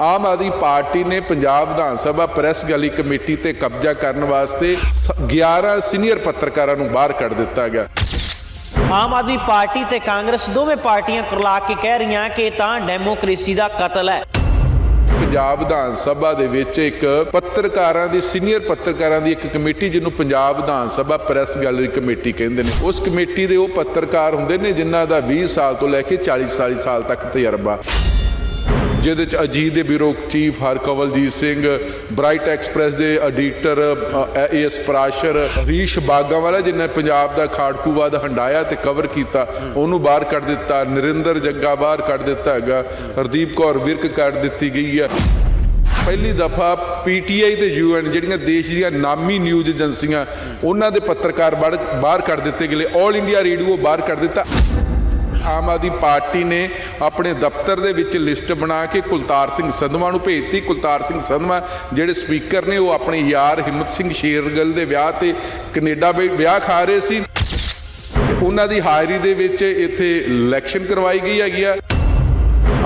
ਆਮ Aadmi party ਨੇ Punjab Vidhan Sabha press gallery committee ਤੇ ਕਬਜ਼ਾ ਕਰਨ ਵਾਸਤੇ ਸ- 11 ਸੀਨੀਅਰ ਪੱਤਰਕਾਰਾਂ ਨੂੰ ਬਾਹਰ ਕੱਢ ਦਿੱਤਾ ਗਿਆ। ਆਮ ਆਦਮੀ ਪਾਰਟੀ ਤੇ ਕਾਂਗਰਸ ਦੋਵੇਂ ਪਾਰਟੀਆਂ ਕੁਰਲਾ ਕੇ ਕਹਿ ਰਹੀਆਂ ਕਿ ਤਾਂ ਡੈਮੋਕ੍ਰੇਸੀ ਦਾ ਕਤਲ ਹੈ। ਪੰਜਾਬ ਵਿਧਾਨ ਸਭਾ ਦੇ ਵਿੱਚ ਇੱਕ ਪੱਤਰਕਾਰਾਂ ਦੀ ਸੀਨੀਅਰ ਪੱਤਰਕਾਰਾਂ ਦੀ ਇੱਕ ਕਮੇਟੀ ਜਿਹਨੂੰ Punjab Vidhan Sabha press gallery committee ਕਹਿੰਦੇ ਨੇ। ਉਸ ਕਮੇਟੀ ਦੇ ਉਹ ਪੱਤਰਕਾਰ ਹੁੰਦੇ ਨੇ ਜਿਨ੍ਹਾਂ ਦਾ 20 ਸਾਲ ਤੋਂ ਲੈ ਕੇ 40 40 ਸਾਲ ਤੱਕ ਤਜਰਬਾ। ਜਿਹਦੇ ਚ ਅਜੀਤ ਦੇ bureau chief Harkawaljit Singh, bright express ਦੇ editor A S Prashar, Harish Bagawala ਜਿਨੇ ਪੰਜਾਬ ਦਾ ਖਾੜਕੂਵਾਦ ਹੰਡਾਇਆ ਤੇ ਕਵਰ ਕੀਤਾ, ਉਹਨੂੰ ਬਾਹਰ ਕੱਢ ਦਿੱਤਾ, ਨਰਿੰਦਰ ਜੱਗਾ ਬਾਹਰ ਕੱਢ ਦਿੱਤਾ ਹੈਗਾ, ਹਰਦੀਪ ਕੌਰ ਵਿਰਕ ਕੱਢ ਦਿੱਤੀ ਗਈ ਹੈ। ਪਹਿਲੀ ਦਫਾ ਪੀਟੀਆਈ ਤੇ ਯੂਐਨ ਜਿਹੜੀਆਂ ਦੇਸ਼ ਦੀਆਂ ਨਾਮੀ ਨਿਊਜ਼ ਏਜੰਸੀਆਂ, ਉਹਨਾਂ ਦੇ ਪੱਤਰਕਾਰ ਬਾਹਰ ਬਾਹਰ ਕੱਢ ਦਿੱਤੇ ਗਏ 올 ਇੰਡੀਆ ਰੇਡੀਓ ਬਾਹਰ ਕੱਢ ਦਿੱਤਾ। ਆਮ ਆਦਮੀ ਪਾਰਟੀ ਨੇ ਆਪਣੇ ਦਫ਼ਤਰ ਦੇ ਵਿੱਚ ਲਿਸਟ ਬਣਾ ਕੇ ਕੁਲਤਾਰ ਸਿੰਘ ਸੰਧਵਾ ਨੂੰ ਭੇਜਤੀ। ਕੁਲਤਾਰ ਸਿੰਘ ਸੰਧਵਾ ਜਿਹੜੇ ਸਪੀਕਰ ਨੇ, ਉਹ ਆਪਣੇ ਯਾਰ ਹਿੰਮਤ ਸਿੰਘ ਸ਼ੇਰਗਲ ਦੇ ਵਿਆਹ ਤੇ ਕੈਨੇਡਾ ਵਿੱਚ ਵਿਆਹ ਖਾ ਰਹੇ ਸੀ। ਉਹਨਾਂ ਦੀ ਹਾਜ਼ਰੀ ਦੇ ਵਿੱਚ ਇੱਥੇ ਇਲੈਕਸ਼ਨ ਕਰਵਾਈ ਗਈ ਹੈਗੀ ਆ।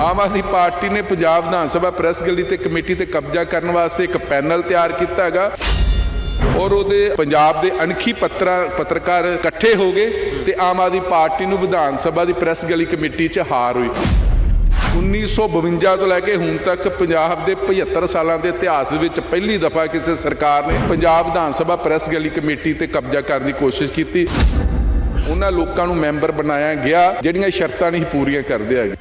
ਆਮ ਆਦਮੀ ਪਾਰਟੀ ਨੇ ਪੰਜਾਬ ਵਿਧਾਨ ਸਭਾ ਪ੍ਰੈਸ ਗਲੀ ਤੇ ਕਮੇਟੀ ਤੇ ਕਬਜ਼ਾ ਕਰਨ ਵਾਸਤੇ ਇੱਕ ਪੈਨਲ ਤਿਆਰ ਕੀਤਾ ਹੈਗਾ। ਔਰ ਉਹਦੇ ਪੰਜਾਬ ਦੇ ਅਣਖੀ ਪੱਤਰਾਂ ਪੱਤਰਕਾਰ ਇਕੱਠੇ ਹੋ ਗਏ ਤੇ ਆਮ ਆਦਮੀ ਪਾਰਟੀ ਨੂੰ ਵਿਧਾਨ ਸਭਾ ਦੀ ਪ੍ਰੈਸ ਗਲੀ ਕਮੇਟੀ 'ਚ ਹਾਰ ਹੋਈ। 1952 ਤੋਂ ਲੈ ਕੇ ਹੁਣ ਤੱਕ ਪੰਜਾਬ ਦੇ 75 ਸਾਲਾਂ ਦੇ ਇਤਿਹਾਸ ਵਿੱਚ ਪਹਿਲੀ ਦਫਾ ਕਿਸੇ ਸਰਕਾਰ ਨੇ ਪੰਜਾਬ ਵਿਧਾਨ ਸਭਾ ਪ੍ਰੈਸ ਗਲੀ ਕਮੇਟੀ ਤੇ ਕਬਜ਼ਾ ਕਰਨ ਦੀ ਕੋਸ਼ਿਸ਼ ਕੀਤੀ। ਉਹਨਾਂ ਲੋਕਾਂ ਨੂੰ ਮੈਂਬਰ ਬਣਾਇਆ ਗਿਆ ਜਿਹੜੀਆਂ ਸ਼ਰਤਾਂ ਨਹੀਂ ਪੂਰੀਆਂ ਕਰਦੇ ਹੈਗੇ।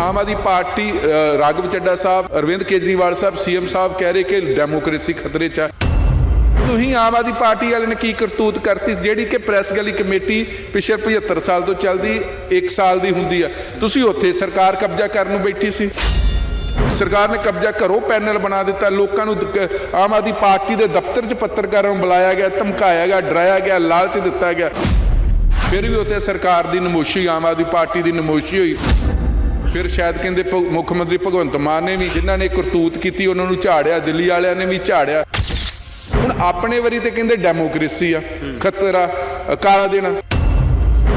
ਆਮ ਆਦਮੀ ਪਾਰਟੀ ਅ, ਰਾਘਵ ਚੱਡਾ ਸਾਹਿਬ ਅਰਵਿੰਦ ਕੇਜਰੀਵਾਲ ਸਾਹਿਬ ਸੀਐਮ ਸਾਹਿਬ ਕਹਿ ਰਹੇ ਕਿ ਡੈਮੋਕ੍ਰੇਸੀ ਖਤਰੇ 'ਚ ਆ। ਤੁਸੀਂ ਆਮ ਆਦਮੀ ਪਾਰਟੀ ਵਾਲੇ ਨੇ ਕੀ ਕਰਤੂਤ ਕਰਤੀ? ਜਿਹੜੀ ਕਿ ਪ੍ਰੈਸ ਗਲੀ ਕਮੇਟੀ ਪਿਛਲੇ 75 ਸਾਲ ਤੋਂ ਚੱਲਦੀ 1 ਸਾਲ ਦੀ ਹੁੰਦੀ ਆ। ਤੁਸੀਂ ਉੱਥੇ ਸਰਕਾਰ ਕਬਜ਼ਾ ਕਰਨ ਨੂੰ ਬੈਠੀ ਸੀ। ਸਰਕਾਰ ਨੇ ਕਬਜ਼ਾ ਕਰੋ ਪੈਨਲ ਬਣਾ ਦਿੱਤਾ। ਲੋਕਾਂ ਨੂੰ ਆਮ ਆਦਮੀ ਪਾਰਟੀ ਦੇ ਦਫ਼ਤਰ 'ਚ ਪੱਤਰਕਾਰਾਂ ਨੂੰ ਬੁਲਾਇਆ ਗਿਆ, ਧਮਕਾਇਆ ਗਿਆ, ਡਰਾਇਆ ਗਿਆ, ਲਾਲਚ ਦਿੱਤਾ ਗਿਆ। ਫਿਰ ਵੀ ਉੱਥੇ ਸਰਕਾਰ ਦੀ ਨਮੋਸ਼ੀ, ਆਮ ਆਦਮੀ ਪਾਰਟੀ ਦੀ ਨਮੋਸ਼ੀ ਹੋਈ। ਫਿਰ ਸ਼ਾਇਦ ਕਹਿੰਦੇ ਭ- ਮੁੱਖ ਮੰਤਰੀ ਭਗਵੰਤ ਮਾਨ ਨੇ ਵੀ, ਜਿਨ੍ਹਾਂ ਨੇ ਕਰਤੂਤ ਕੀਤੀ, ਉਹਨਾਂ ਨੂੰ ਝਾੜਿਆ, ਦਿੱਲੀ ਵਾਲਿਆਂ ਨੇ ਵੀ ਝਾੜਿਆ। ਹੁਣ ਆਪਣੇ ਵਾਰੀ ਤੇ ਕਹਿੰਦੇ ਡੈਮੋਕ੍ਰੇਸੀ ਆ ਖਤਰਾ ਅ, ਕਾਲਾ ਦੇਣਾ।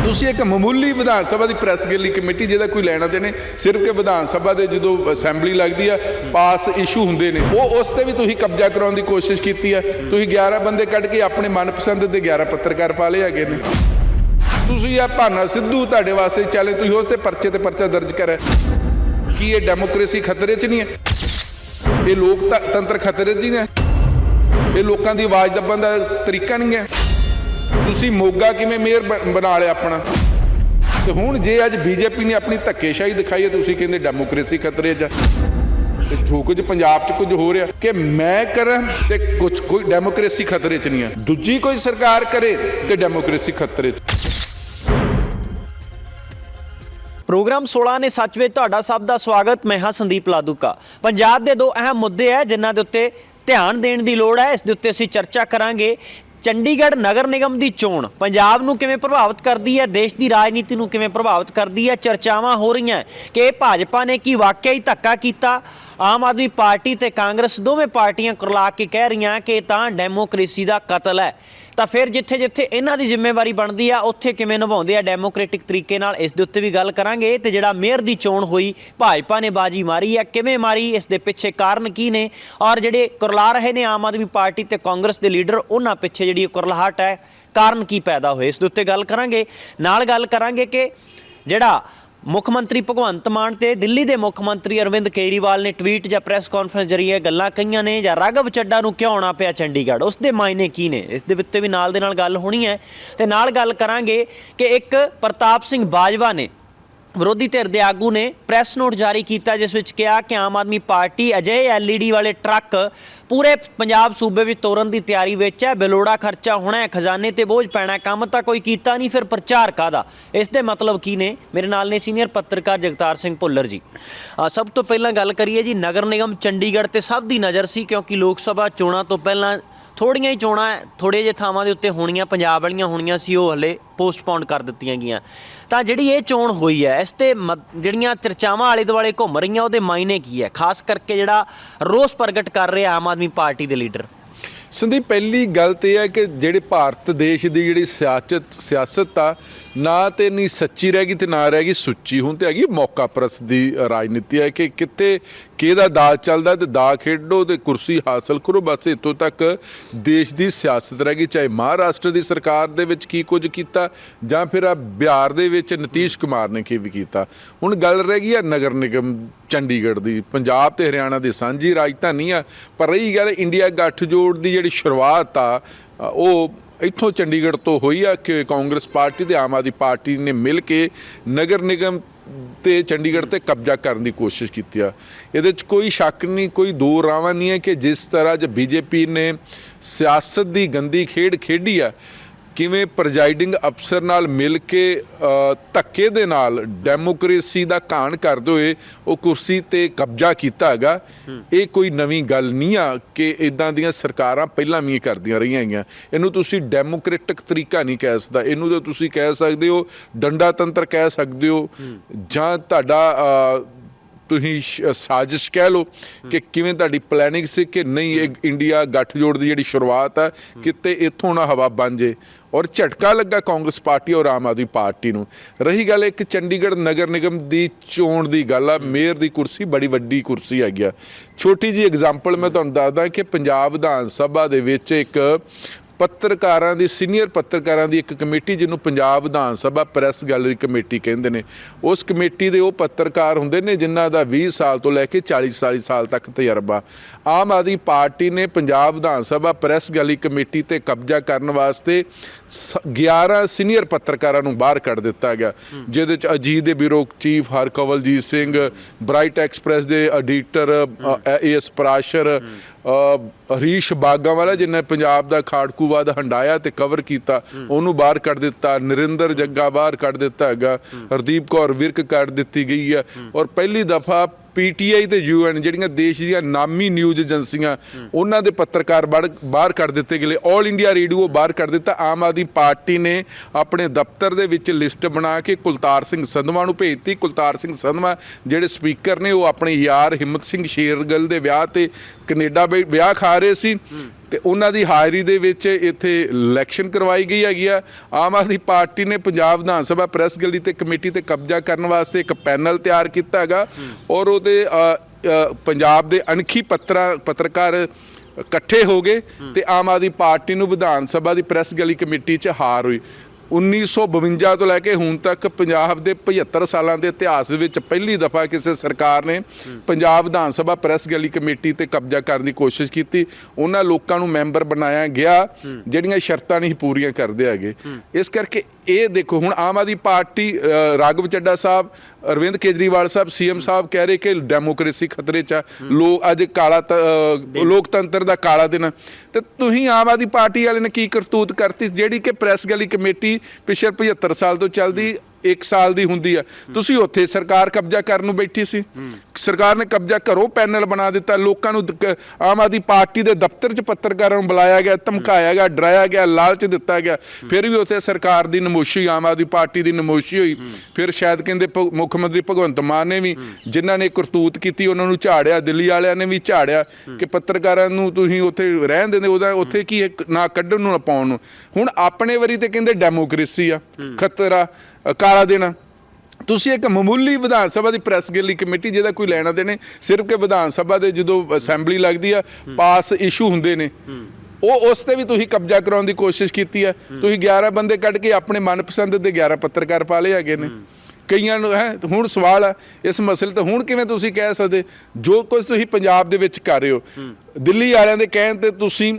ਤੁਸੀਂ ਇੱਕ ਮਾਮੂਲੀ ਵਿਧਾਨ ਸਭਾ ਦੀ ਪ੍ਰੈਸ ਗੈਲੀ ਕਮੇਟੀ ਜਿਹਦਾ ਕੋਈ ਲੈਣਾ ਦੇਣੇ ਸਿਰਫ ਕਿ ਵਿਧਾਨ ਸਭਾ ਦੇ ਜਦੋਂ ਅਸੈਂਬਲੀ ਲੱਗਦੀ ਆ ਪਾਸ ਇਸ਼ੂ ਹੁੰਦੇ ਨੇ। ਉਹ ਉਸ ਤੇ ਵੀ ਤੁਸੀਂ ਕਬਜ਼ਾ ਕਰਾਉਣ ਦੀ ਕੋਸ਼ਿਸ਼ ਕੀਤੀ ਆ। ਤੁਸੀਂ 11 ਬੰਦੇ ਕੱਢ ਕੇ ਆਪਣੇ ਮਨਪਸੰਦ ਦੇ 11 ਪੱਤਰਕਾਰ ਪਾ ਲਏ ਹੈਗੇ ਨੇ। ਤੁਸੀਂ ਆ ਭਾਨਾ ਸਿੱਧੂ ਤੁਹਾਡੇ ਵਾਸਤੇ ਚੱਲੇ ਤੁਸੀਂ ਉਸ ਤੇ ਪਰਚੇ ਤੇ ਪਰਚਾ ਦਰਜ ਕਰਿਆ। ਕੀ ਇਹ ਡੈਮੋਕ੍ਰੇਸੀ ਖਤਰੇ 'ਚ ਨਹੀਂ ਹੈ? ਇਹ ਲੋਕਤੰਤਰ ਖਤਰੇ 'ਚ ਨਹੀਂ ਹੈ? ਇਹ ਲੋਕਾਂ ਦੀ ਆਵਾਜ਼ ਦੱਬਣ ਦਾ ਤਰੀਕਾ ਨਹੀਂ ਹੈ। ਤੁਸੀਂ ਮੋਗਾ ਕਿਵੇਂ ਮੇਅਰ ਬਣਾ ਲਿਆ ਆਪਣਾ? ਤੇ ਹੁਣ ਜੇ ਅੱਜ ਬੀਜੇਪੀ ਨੇ ਆਪਣੀ ਧੱਕੇਸ਼ਾਹੀ ਦਿਖਾਈ ਹੈ, ਤੁਸੀਂ ਕਹਿੰਦੇ ਡੈਮੋਕ੍ਰੇਸੀ ਖਤਰੇ 'ਚ ਤੇ ਜੋ ਕੁਝ ਪੰਜਾਬ 'ਚ ਕੁਝ ਹੋ ਰਿਹਾ ਕਿ ਮੈਂ ਕਰਾਂ ਤੇ ਕੁਝ ਕੋਈ ਡੈਮੋਕ੍ਰੇਸੀ ਖਤਰੇ 'ਚ ਨਹੀਂ ਹੈ ਦੂਜੀ ਕੋਈ ਸਰਕਾਰ ਕਰੇ ਤੇ ਡੈਮੋਕ੍ਰੇਸੀ ਖਤਰੇ 'ਚ। ਪ੍ਰੋਗਰਾਮ 16 ਨੇ ਸੱਚ ਵਿੱਚ ਤੁਹਾਡਾ ਸਭ ਦਾ ਸਵਾਗਤ। ਮੈਂ ਹਾਂ ਸੰਦੀਪ ਲਾਦੂਕਾ। ਪੰਜਾਬ ਦੇ ਦੋ ਅਹਿਮ ਮੁੱਦੇ ਹੈ, ਜਿਨ੍ਹਾਂ ਦੇ ਉੱਤੇ ਧਿਆਨ ਦੇਣ ਦੀ ਲੋੜ ਹੈ। ਇਸ ਦੇ ਉੱਤੇ ਅਸੀਂ ਚਰਚਾ ਕਰਾਂਗੇ। ਚੰਡੀਗੜ੍ਹ ਨਗਰ ਨਿਗਮ ਦੀ ਚੋਣ ਪੰਜਾਬ ਨੂੰ ਕਿਵੇਂ ਪ੍ਰਭਾਵਿਤ ਕਰਦੀ ਹੈ? ਦੇਸ਼ ਦੀ ਰਾਜਨੀਤੀ ਨੂੰ ਕਿਵੇਂ ਪ੍ਰਭਾਵਿਤ ਕਰਦੀ ਹੈ? ਚਰਚਾਵਾਂ ਹੋ ਰਹੀਆਂ ਕਿ ਭਾਜਪਾ ਨੇ ਕੀ ਵਾਕਿਆ ਹੀ ਧੱਕਾ ਕੀਤਾ? ਆਮ ਆਦਮੀ ਪਾਰਟੀ ਤੇ ਕਾਂਗਰਸ ਦੋਵੇਂ ਪਾਰਟੀਆਂ ਕੁਰਲਾ ਕੇ ਕਹਿ ਰਹੀਆਂ ਕਿ ਇਹ ਤਾਂ ਡੈਮੋਕ੍ਰੇਸੀ ਦਾ ਕਤਲ ਹੈ। ਤਾਂ ਫਿਰ ਜਿੱਥੇ ਜਿੱਥੇ ਇਹਨਾਂ ਦੀ ਜ਼ਿੰਮੇਵਾਰੀ ਬਣਦੀ ਆ, ਉੱਥੇ ਕਿਵੇਂ ਨਿਭਾਉਂਦੇ ਆ ਡੈਮੋਕ੍ਰੈਟਿਕ ਤਰੀਕੇ ਨਾਲ? ਇਸ ਦੇ ਉੱਤੇ ਵੀ ਗੱਲ ਕਰਾਂਗੇ ਤੇ ਜਿਹੜਾ ਮੇਅਰ ਦੀ ਚੋਣ ਹੋਈ, ਭਾਜਪਾ ਨੇ ਬਾਜੀ ਮਾਰੀ ਆ। ਕਿਵੇਂ ਮਾਰੀ? ਇਸ ਦੇ ਪਿੱਛੇ ਕਾਰਨ ਕੀ ਨੇ? ਔਰ ਜਿਹੜੇ ਕੁਰਲਾ ਰਹੇ ਨੇ ਆਮ ਆਦਮੀ ਪਾਰਟੀ ਤੇ ਕਾਂਗਰਸ ਦੇ ਲੀਡਰ, ਉਹਨਾਂ ਪਿੱਛੇ ਜਿਹੜੀ ਕੁਰਲਾਹਟ ਹੈ, ਕਾਰਨ ਕੀ ਪੈਦਾ ਹੋਏ? ਇਸ ਦੇ ਉੱਤੇ ਗੱਲ ਕਰਾਂਗੇ। ਨਾਲ ਗੱਲ ਕਰਾਂਗੇ ਕਿ ਜਿਹੜਾ ਮੁੱਖ ਮੰਤਰੀ ਭਗਵੰਤ ਮਾਨ ਤੇ ਦਿੱਲੀ ਦੇ ਮੁੱਖ ਮੰਤਰੀ ਅਰਵਿੰਦ ਕੇਜਰੀਵਾਲ ਨੇ ਟਵੀਟ ਜਾਂ ਪ੍ਰੈਸ ਕਾਨਫਰੰਸ ਜਰੀਏ ਗੱਲਾਂ ਕਹੀਆਂ ਨੇ ਜਾਂ ਰਾਘਵ ਚੱਡਾ ਨੂੰ ਕਿਉਂ ਆਉਣਾ ਪਿਆ ਚੰਡੀਗੜ੍ਹ? ਉਸ ਦੇ ਮਾਇਨੇ ਕੀ ਨੇ? ਇਸ ਦੇ ਉੱਤੇ ਵੀ ਨਾਲ ਦੇ ਨਾਲ ਗੱਲ ਹੋਣੀ ਹੈ ਤੇ ਨਾਲ ਗੱਲ ਕਰਾਂਗੇ ਕਿ ਇੱਕ ਪ੍ਰਤਾਪ ਸਿੰਘ ਬਾਜਵਾ ਨੇ ਵਿਰੋਧੀ ਧਿਰ ਦੇ ਆਗੂ ਨੇ ਪ੍ਰੈਸ ਨੋਟ ਜਾਰੀ ਕੀਤਾ, ਜਿਸ ਵਿੱਚ ਕਿਹਾ ਕਿ ਆਮ ਆਦਮੀ ਪਾਰਟੀ ਅਜਿਹੇ ਐਲਈਡੀ ਵਾਲੇ ਟਰੱਕ ਪੂਰੇ ਪੰਜਾਬ ਸੂਬੇ ਵਿੱਚ ਤੋਰਨ ਦੀ ਤਿਆਰੀ ਵਿੱਚ ਹੈ। ਬਲੋੜਾ ਖਰਚਾ ਹੋਣਾ ਹੈ, ਖਜ਼ਾਨੇ ਤੇ ਬੋਝ ਪੈਣਾ ਕੰਮ ਤਾਂ ਕੋਈ ਕੀਤਾ ਨਹੀਂ, ਫਿਰ ਪ੍ਰਚਾਰ ਕਾਦਾ ਇਸ ਦੇ ਮਤਲਬ ਕੀ ਨੇ? ਮੇਰੇ ਨਾਲ ਨੇ ਸੀਨੀਅਰ ਪੱਤਰਕਾਰ ਜਗਤਾਰ ਸਿੰਘ ਭੁੱਲਰ ਜੀ। ਸਭ ਤੋਂ ਪਹਿਲਾਂ ਗੱਲ ਕਰੀਏ ਜੀ, ਨਗਰ ਨਿਗਮ ਚੰਡੀਗੜ੍ਹ ਤੇ ਸਭ ਦੀ ਨਜ਼ਰ ਸੀ, ਕਿਉਂਕਿ ਲੋਕ ਸਭਾ ਚੋਣਾਂ ਤੋਂ ਪਹਿਲਾਂ ਥੋੜੀਆਂ ਹੀ ਚੋਣਾਂ ਥੋੜੇ ਜਿਹੇ ਥਾਵਾਂ ਦੇ ਉੱਤੇ ਹੋਣੀਆਂ, ਪੰਜਾਬ ਵਾਲੀਆਂ ਹੋਣੀਆਂ ਸੀ, ਉਹ ਹਲੇ ਪੋਸਟਪੋਨ ਕਰ ਦਿੱਤੀਆਂ ਗਈਆਂ। ਤਾਂ ਜਿਹੜੀ ਇਹ ਚੋਣ ਹੋਈ ਹੈ, ਇਸ ਤੇ ਮ- ਜਿਹੜੀਆਂ ਚਰਚਾਵਾਂ ਆਲੇ ਦੁਆਲੇ ਘੁੰਮ ਰਹੀਆਂ, ਉਹਦੇ ਮਾਇਨੇ ਕੀ ਹੈ? ਖਾਸ ਕਰਕੇ ਜਿਹੜਾ ਰੋਸ ਪ੍ਰਗਟ ਕਰ ਰਿਹਾ ਆਮ ਆਦਮੀ ਪਾਰਟੀ ਦੇ ਲੀਡਰ। ਸੰਦੀਪ, ਪਹਿਲੀ ਗੱਲ ਤੇ ਇਹ ਹੈ ਕਿ ਜਿਹੜੇ ਭਾਰਤ ਦੇਸ਼ ਦੀ ਜਿਹੜੀ ਸਿਆਸਤ ਸਿਆਸਤ ਆ, ਨਾ ਤੇ ਨਹੀਂ ਸੱਚੀ ਰਹਿ ਗਈ ਤੇ ਨਾ ਰਹਿ ਗਈ ਸੁੱਚੀ ਹੁਣ ਤੇ ਹੈਗੀ ਮੌਕਾ ਪ੍ਰਸਤ ਦੀ ਰਾਜਨੀਤੀ ਹੈ ਕਿ ਕਿੱਥੇ, ਕਿਹਦਾ ਦਾ ਚੱਲਦਾ ਤੇ ਦਾ ਖੇਡੋ ਤੇ ਕੁਰਸੀ ਹਾਸਲ ਕਰੋ, ਬਸ ਇਤੋਂ ਤੱਕ ਦੇਸ਼ ਦੀ ਸਿਆਸਤ ਰਹਿ ਗਈ, ਚਾਹੇ ਮਹਾਰਾਸ਼ਟਰ ਦੀ ਸਰਕਾਰ ਦੇ ਵਿੱਚ ਕੀ ਕੁਝ ਕੀਤਾ ਜਾਂ ਫਿਰ ਆ ਬਿਹਾਰ ਦੇ ਵਿੱਚ ਨਤੀਸ਼ ਕੁਮਾਰ ਨੇ ਕੀ ਵੀ ਕੀਤਾ। ਹੁਣ ਗੱਲ ਰਹਿ ਗਈ ਆ ਨਗਰ ਨਿਗਮ ਚੰਡੀਗੜ੍ਹ ਦੀ, ਪੰਜਾਬ ਤੇ ਹਰਿਆਣਾ ਦੀ ਸਾਂਝੀ ਰਾਜਧਾਨੀ ਆ, ਪਰ ਰਹੀ ਗੱਲ ਇੰਡੀਆ ਗੱਠਜੋੜ ਦੀ ਜਿਹੜੀ ਸ਼ੁਰੂਆਤ ਆ, ਉਹ ਇੱਥੋਂ ਚੰਡੀਗੜ੍ਹ ਤੋਂ ਹੋਈ ਆ ਕਿ ਕਾਂਗਰਸ ਪਾਰਟੀ ਤੇ ਆਮ ਆਦਮੀ ਪਾਰਟੀ ਨੇ ਮਿਲ ਕੇ ਨਗਰ ਨਿਗਮ ਤੇ ਚੰਡੀਗੜ੍ਹ ਤੇ ਕਬਜ਼ਾ ਕਰਨ ਦੀ ਕੋਸ਼ਿਸ਼ ਕੀਤੀ ਆ। ਇਹਦੇ 'ਚ ਕੋਈ ਸ਼ੱਕ ਨਹੀਂ, ਕੋਈ ਦੋ ਰਾਵਾਂ ਨਹੀਂ ਹੈ ਕਿ ਜਿਸ ਤਰ੍ਹਾਂ ਜ ਬੀਜੇਪੀ ਨੇ ਸਿਆਸਤ ਦੀ ਗੰਦੀ ਖੇਡ ਖੇਡੀ ਆ ਕਿਵੇਂ ਪ੍ਰੈਜ਼ਾਈਡਿੰਗ ਅਫਸਰ ਨਾਲ ਮਿਲ ਕੇ ਧੱਕੇ ਦੇ ਨਾਲ ਡੈਮੋਕ੍ਰੇਸੀ ਦਾ ਘਾਣ ਕਰਦੇ ਹੋਏ ਉਹ ਕੁਰਸੀ ਤੇ ਕਬਜ਼ਾ ਕੀਤਾ ਹੈਗਾ ਇਹ ਕੋਈ ਨਵੀਂ ਗੱਲ ਨਹੀਂ ਆ ਕਿ ਇਦਾਂ ਦੀਆਂ ਸਰਕਾਰਾਂ ਪਹਿਲਾਂ ਵੀ ਕਰਦੀਆਂ ਰਹੀਆਂ ਹੈਗੀਆਂ। ਇਹਨੂੰ ਤੁਸੀਂ ਡੈਮੋਕ੍ਰੈਟਿਕ ਤਰੀਕਾ ਨਹੀਂ ਕਹਿ ਸਕਦਾ। ਇਹਨੂੰ ਤਾਂ ਤੁਸੀਂ ਕਹਿ ਸਕਦੇ ਹੋ ਡੰਡਾ ਤੰਤਰ ਕਹਿ ਸਕਦੇ ਹੋ। ਜਾਂ ਤੁਹਾਡਾ ਤੁਸੀਂ ਸ਼- ਸਾਜ਼ਿਸ਼ ਕਹਿ ਲਓ ਕਿ ਕਿਵੇਂ ਤੁਹਾਡੀ ਪਲੈਨਿੰਗ ਸੀ ਕਿ ਨਹੀਂ, ਇਹ ਇੰਡੀਆ ਗੱਠਜੋੜ ਦੀ ਜਿਹੜੀ ਸ਼ੁਰੂਆਤ ਆ ਕਿਤੇ ਇੱਥੋਂ ਨਾ ਹਵਾ ਬਣ ਜੇ। ਔਰ ਝਟਕਾ ਲੱਗਾ ਕਾਂਗਰਸ ਪਾਰਟੀ ਔਰ ਆਮ ਆਦਮੀ ਪਾਰਟੀ ਨੂੰ। ਰਹੀ ਗੱਲ ਇੱਕ ਚੰਡੀਗੜ੍ਹ ਨਗਰ ਨਿਗਮ ਦੀ ਚੋਣ ਦੀ ਗੱਲ ਆ, ਮੇਅਰ ਦੀ ਕੁਰਸੀ, ਬੜੀ ਵੱਡੀ ਕੁਰਸੀ ਹੈਗੀ ਆ। ਛੋਟੀ ਜੀ ਐਗਜ਼ਾਮਪਲ ਮੈਂ ਤੁਹਾਨੂੰ ਦੱਸਦਾ ਕਿ ਪੰਜਾਬ ਵਿਧਾਨ ਸਭਾ ਦੇ ਵਿੱਚ ਇੱਕ ਪੱਤਰਕਾਰਾਂ ਦੀ, ਸੀਨੀਅਰ ਪੱਤਰਕਾਰਾਂ ਦੀ ਇੱਕ ਕਮੇਟੀ ਜਿਹਨੂੰ Punjab Vidhan Sabha press gallery committee ਕਹਿੰਦੇ ਨੇ। ਉਸ ਕਮੇਟੀ ਦੇ ਉਹ ਪੱਤਰਕਾਰ ਹੁੰਦੇ ਨੇ ਜਿਨ੍ਹਾਂ ਦਾ 20 ਸਾਲ ਤੋਂ ਲੈ ਕੇ 40 40 ਸਾਲ ਤੱਕ ਤਜਰਬਾ। ਆਮ ਆਦਮੀ ਪਾਰਟੀ ਨੇ Punjab Vidhan Sabha press gallery committee ਤੇ ਕਬਜ਼ਾ ਕਰਨ ਵਾਸਤੇ 11 ਸੀਨੀਅਰ ਪੱਤਰਕਾਰਾਂ ਨੂੰ ਬਾਹਰ ਕੱਢ ਦਿੱਤਾ ਗਿਆ ਜਿਹਦੇ ਚ ਅਜੀਤ ਦੇ bureau chief Harkawaljit Singh bright express ਦੇ editor A S Prashar Harish Bagawala ਜਿਹਨੇ ਪੰਜਾਬ ਦਾ ਖਾੜਕੂਵਾਦ ਹੰਡਾਇਆ ਤੇ ਕਵਰ ਕੀਤਾ ਉਹਨੂੰ ਬਾਹਰ ਕੱਢ ਦਿੱਤਾ ਨਰਿੰਦਰ ਜੱਗਾ ਬਾਹਰ ਕੱਢ ਦਿੱਤਾ ਹੈਗਾ ਹਰਦੀਪ ਕੌਰ ਵਿਰਕ ਕੱਢ ਦਿੱਤੀ ਗਈ ਹੈ। ਔਰ ਪਹਿਲੀ ਦਫਾ ਪੀਟੀਆਈ ਤੇ ਯੂਐਨ ਜਿਹੜੀਆਂ ਦੇਸ਼ ਦੀਆਂ ਨਾਮੀ ਨਿਊਜ਼ ਏਜੰਸੀਆਂ, ਉਹਨਾਂ ਦੇ ਪੱਤਰਕਾਰ ਬਾਹਰ- ਬਾਹਰ ਕੱਢ ਦਿੱਤੇ ਗਏ 올 ਇੰਡੀਆ ਰੇਡੀਓ ਬਾਹਰ ਕੱਢ ਦਿੱਤਾ। ਆਮ ਆਦਮੀ ਪਾਰਟੀ ਨੇ ਆਪਣੇ ਦਫ਼ਤਰ ਦੇ ਵਿੱਚ ਲਿਸਟ ਬਣਾ ਕੇ ਕੁਲਤਾਰ ਸਿੰਘ ਸੰਧਵਾ ਨੂੰ ਭੇਜਤੀ। ਕੁਲਤਾਰ ਸਿੰਘ ਸੰਧਵਾ ਜਿਹੜੇ ਸਪੀਕਰ ਨੇ, ਉਹ ਆਪਣੇ ਯਾਰ ਹਿੰਮਤ ਸਿੰਘ ਸ਼ੇਰਗਲ ਦੇ ਵਿਆਹ ਤੇ ਕੈਨੇਡਾ ਵਿੱਚ ਵਿਆਹ ਖਾ ਰਹੇ ਸੀ। ਤੇ ਉਹਨਾਂ ਦੀ ਹਾਜ਼ਰੀ ਦੇ ਵਿੱਚ ਇੱਥੇ ਇਲੈਕਸ਼ਨ ਕਰਵਾਈ ਗਈ ਹੈਗੀ ਆ। ਆਮ ਆਦਮੀ ਪਾਰਟੀ ਨੇ ਪੰਜਾਬ ਵਿਧਾਨ ਸਭਾ ਪ੍ਰੈਸ ਗਲੀ ਤੇ ਕਮੇਟੀ ਤੇ ਕਬਜ਼ਾ ਕਰਨ ਵਾਸਤੇ ਇੱਕ ਪੈਨਲ ਤਿਆਰ ਕੀਤਾ ਹੈਗਾ ਔਰ ਉਹਦੇ ਪੰਜਾਬ ਦੇ ਅਣਖੀ ਪੱਤਰਾਂ, ਪੱਤਰਕਾਰ ਇਕੱਠੇ ਹੋ ਗਏ ਤੇ ਆਮ ਆਦਮੀ ਪਾਰਟੀ ਨੂੰ ਵਿਧਾਨ ਸਭਾ ਦੀ ਪ੍ਰੈਸ ਗਲੀ ਕਮੇਟੀ 'ਚ ਹਾਰ ਹੋਈ। 1952 ਤੋਂ ਲੈ ਕੇ ਹੁਣ ਤੱਕ ਪੰਜਾਬ ਦੇ 75 ਸਾਲਾਂ ਦੇ ਇਤਿਹਾਸ ਵਿੱਚ ਪਹਿਲੀ ਦਫਾ ਕਿਸੇ ਸਰਕਾਰ ਨੇ Punjab Vidhan Sabha press gallery committee ਤੇ ਕਬਜ਼ਾ ਕਰਨ ਦੀ ਕੋਸ਼ਿਸ਼ ਕੀਤੀ। ਉਹਨਾਂ ਲੋਕਾਂ ਨੂੰ ਮੈਂਬਰ ਬਣਾਇਆ ਗਿਆ, ਜਿਹੜੀਆਂ ਸ਼ਰਤਾਂ ਨਹੀਂ ਪੂਰੀਆਂ ਕਰਦੇ ਹੈਗੇ। ਇਸ ਕਰਕੇ ਇਹ ਦੇਖੋ, ਹੁਣ ਆਮ ਆਦਮੀ ਪਾਰਟੀ ਰਾਘਵ ਚੱਡਾ ਸਾਹਿਬ ਅਰਵਿੰਦ ਕੇਜਰੀਵਾਲ ਸਾਹਿਬ ਸੀਐਮ ਸਾਹਿਬ ਕਹਿ ਰਹੇ ਕਿ ਡੈਮੋਕ੍ਰੇਸੀ ਖਤਰੇ 'ਚ ਆ। ਲੋਕ ਅੱਜ ਕਾਲਾ ਲੋਕਤੰਤਰ ਦਾ ਕਾਲਾ ਦਿਨ। ਤੇ ਤੁਸੀਂ ਆਮ ਆਦਮੀ ਪਾਰਟੀ ਵਾਲੇ ਨੇ ਕੀ ਕਰਤੂਤ ਕਰਤੀ ਜਿਹੜੀ ਕਿ ਪ੍ਰੈਸ ਗੈਲਰੀ ਕਮੇਟੀ ਪਿਛਲੇ 75 ਸਾਲ ਤੋਂ ਚੱਲਦੀ 1 ਸਾਲ ਦੀ ਹੁੰਦੀ ਆ। ਤੁਸੀਂ ਉੱਥੇ ਸਰਕਾਰ ਕਬਜ਼ਾ ਕਰਨ ਨੂੰ ਬੈਠੀ ਸੀ। ਸਰਕਾਰ ਨੇ ਕਬਜ਼ਾ ਕਰੋ ਪੈਨਲ ਬਣਾ ਦਿੱਤਾ। ਲੋਕਾਂ ਨੂੰ ਆਮ ਆਦਮੀ ਪਾਰਟੀ ਦੇ ਦਫ਼ਤਰ 'ਚ ਪੱਤਰਕਾਰਾਂ ਨੂੰ ਬੁਲਾਇਆ ਗਿਆ ਧਮਕਾਇਆ ਗਿਆ ਡਰਾਇਆ ਗਿਆ ਲਾਲਚ ਦਿੱਤਾ ਗਿਆ। ਫਿਰ ਵੀ ਉੱਥੇ ਸਰਕਾਰ ਦੀ ਨਮੋਸ਼ੀ ਆਮ ਆਦਮੀ ਪਾਰਟੀ ਦੀ ਨਮੋਸ਼ੀ ਹੋਈ। ਫਿਰ ਸ਼ਾਇਦ ਕਹਿੰਦੇ ਮੁੱਖ ਮੰਤਰੀ ਭਗਵੰਤ ਮਾਨ ਨੇ ਵੀ ਜਿਨ੍ਹਾਂ ਨੇ ਕਰਤੂਤ ਕੀਤੀ ਉਹਨਾਂ ਨੂੰ ਝਾੜਿਆ ਦਿੱਲੀ ਵਾਲਿਆਂ ਨੇ ਵੀ ਝਾੜਿਆ ਕਿ ਪੱਤਰਕਾਰਾਂ ਨੂੰ ਤੁਸੀਂ ਉੱਥੇ ਰਹਿਣ ਦਿੰਦੇ ਉਹਦਾ ਉੱਥੇ ਕੀ ਨਾ ਕੱਢਣ ਨੂੰ ਨਾ ਪਾਉਣ ਨੂੰ। ਹੁਣ ਆਪਣੇ ਵਾਰੀ ਤੇ ਕਹਿੰਦੇ ਡੈਮੋਕ੍ਰੇਸੀ ਆ ਖਤਰਾ ਦਿਨ। ਆ। ਤੁਸੀਂ ਇੱਕ ਮਾਮੂਲੀ ਵਿਧਾਨ ਸਭਾ ਦੀ ਪ੍ਰੈਸ ਗੈਲਰੀ ਕਮੇਟੀ ਜਿਹਦਾ ਕੋਈ ਲੈਣਾ ਦੇਣੇ ਸਿਰਫ ਕਿ ਵਿਧਾਨ ਸਭਾ ਦੇ ਜਦੋਂ ਅਸੈਂਬਲੀ ਲੱਗਦੀ ਆ ਪਾਸ ਇਸ਼ੂ ਹੁੰਦੇ ਨੇ। ਉਹ ਉਸ ਤੇ ਵੀ ਤੁਸੀਂ ਕਬਜ਼ਾ ਕਰਾਉਣ ਦੀ ਕੋਸ਼ਿਸ਼ ਕੀਤੀ ਹੈ ਤੁਸੀਂ 11 ਬੰਦੇ ਕੱਢ ਕੇ ਆਪਣੇ ਮਨਪਸੰਦ ਦੇ 11 ਪੱਤਰਕਾਰ ਪਾ ਲਏ ਹੈਗੇ ਨੇ। ਕਈਆਂ ਨੂੰ ਹੈ ਹੁਣ ਸਵਾਲ ਆ ਇਸ ਮਸਲੇ ਤੇ ਹੁਣ ਕਿਵੇਂ ਤੁਸੀਂ ਕਹਿ ਸਕਦੇ? ਜੋ ਕੁਝ ਤੁਸੀਂ ਪੰਜਾਬ ਦੇ ਵਿੱਚ ਕਰ ਰਹੇ ਹੋ। ਦਿੱਲੀ ਵਾਲਿਆਂ ਦੇ ਕਹਿਣ ਤੇ ਤੁਸੀਂ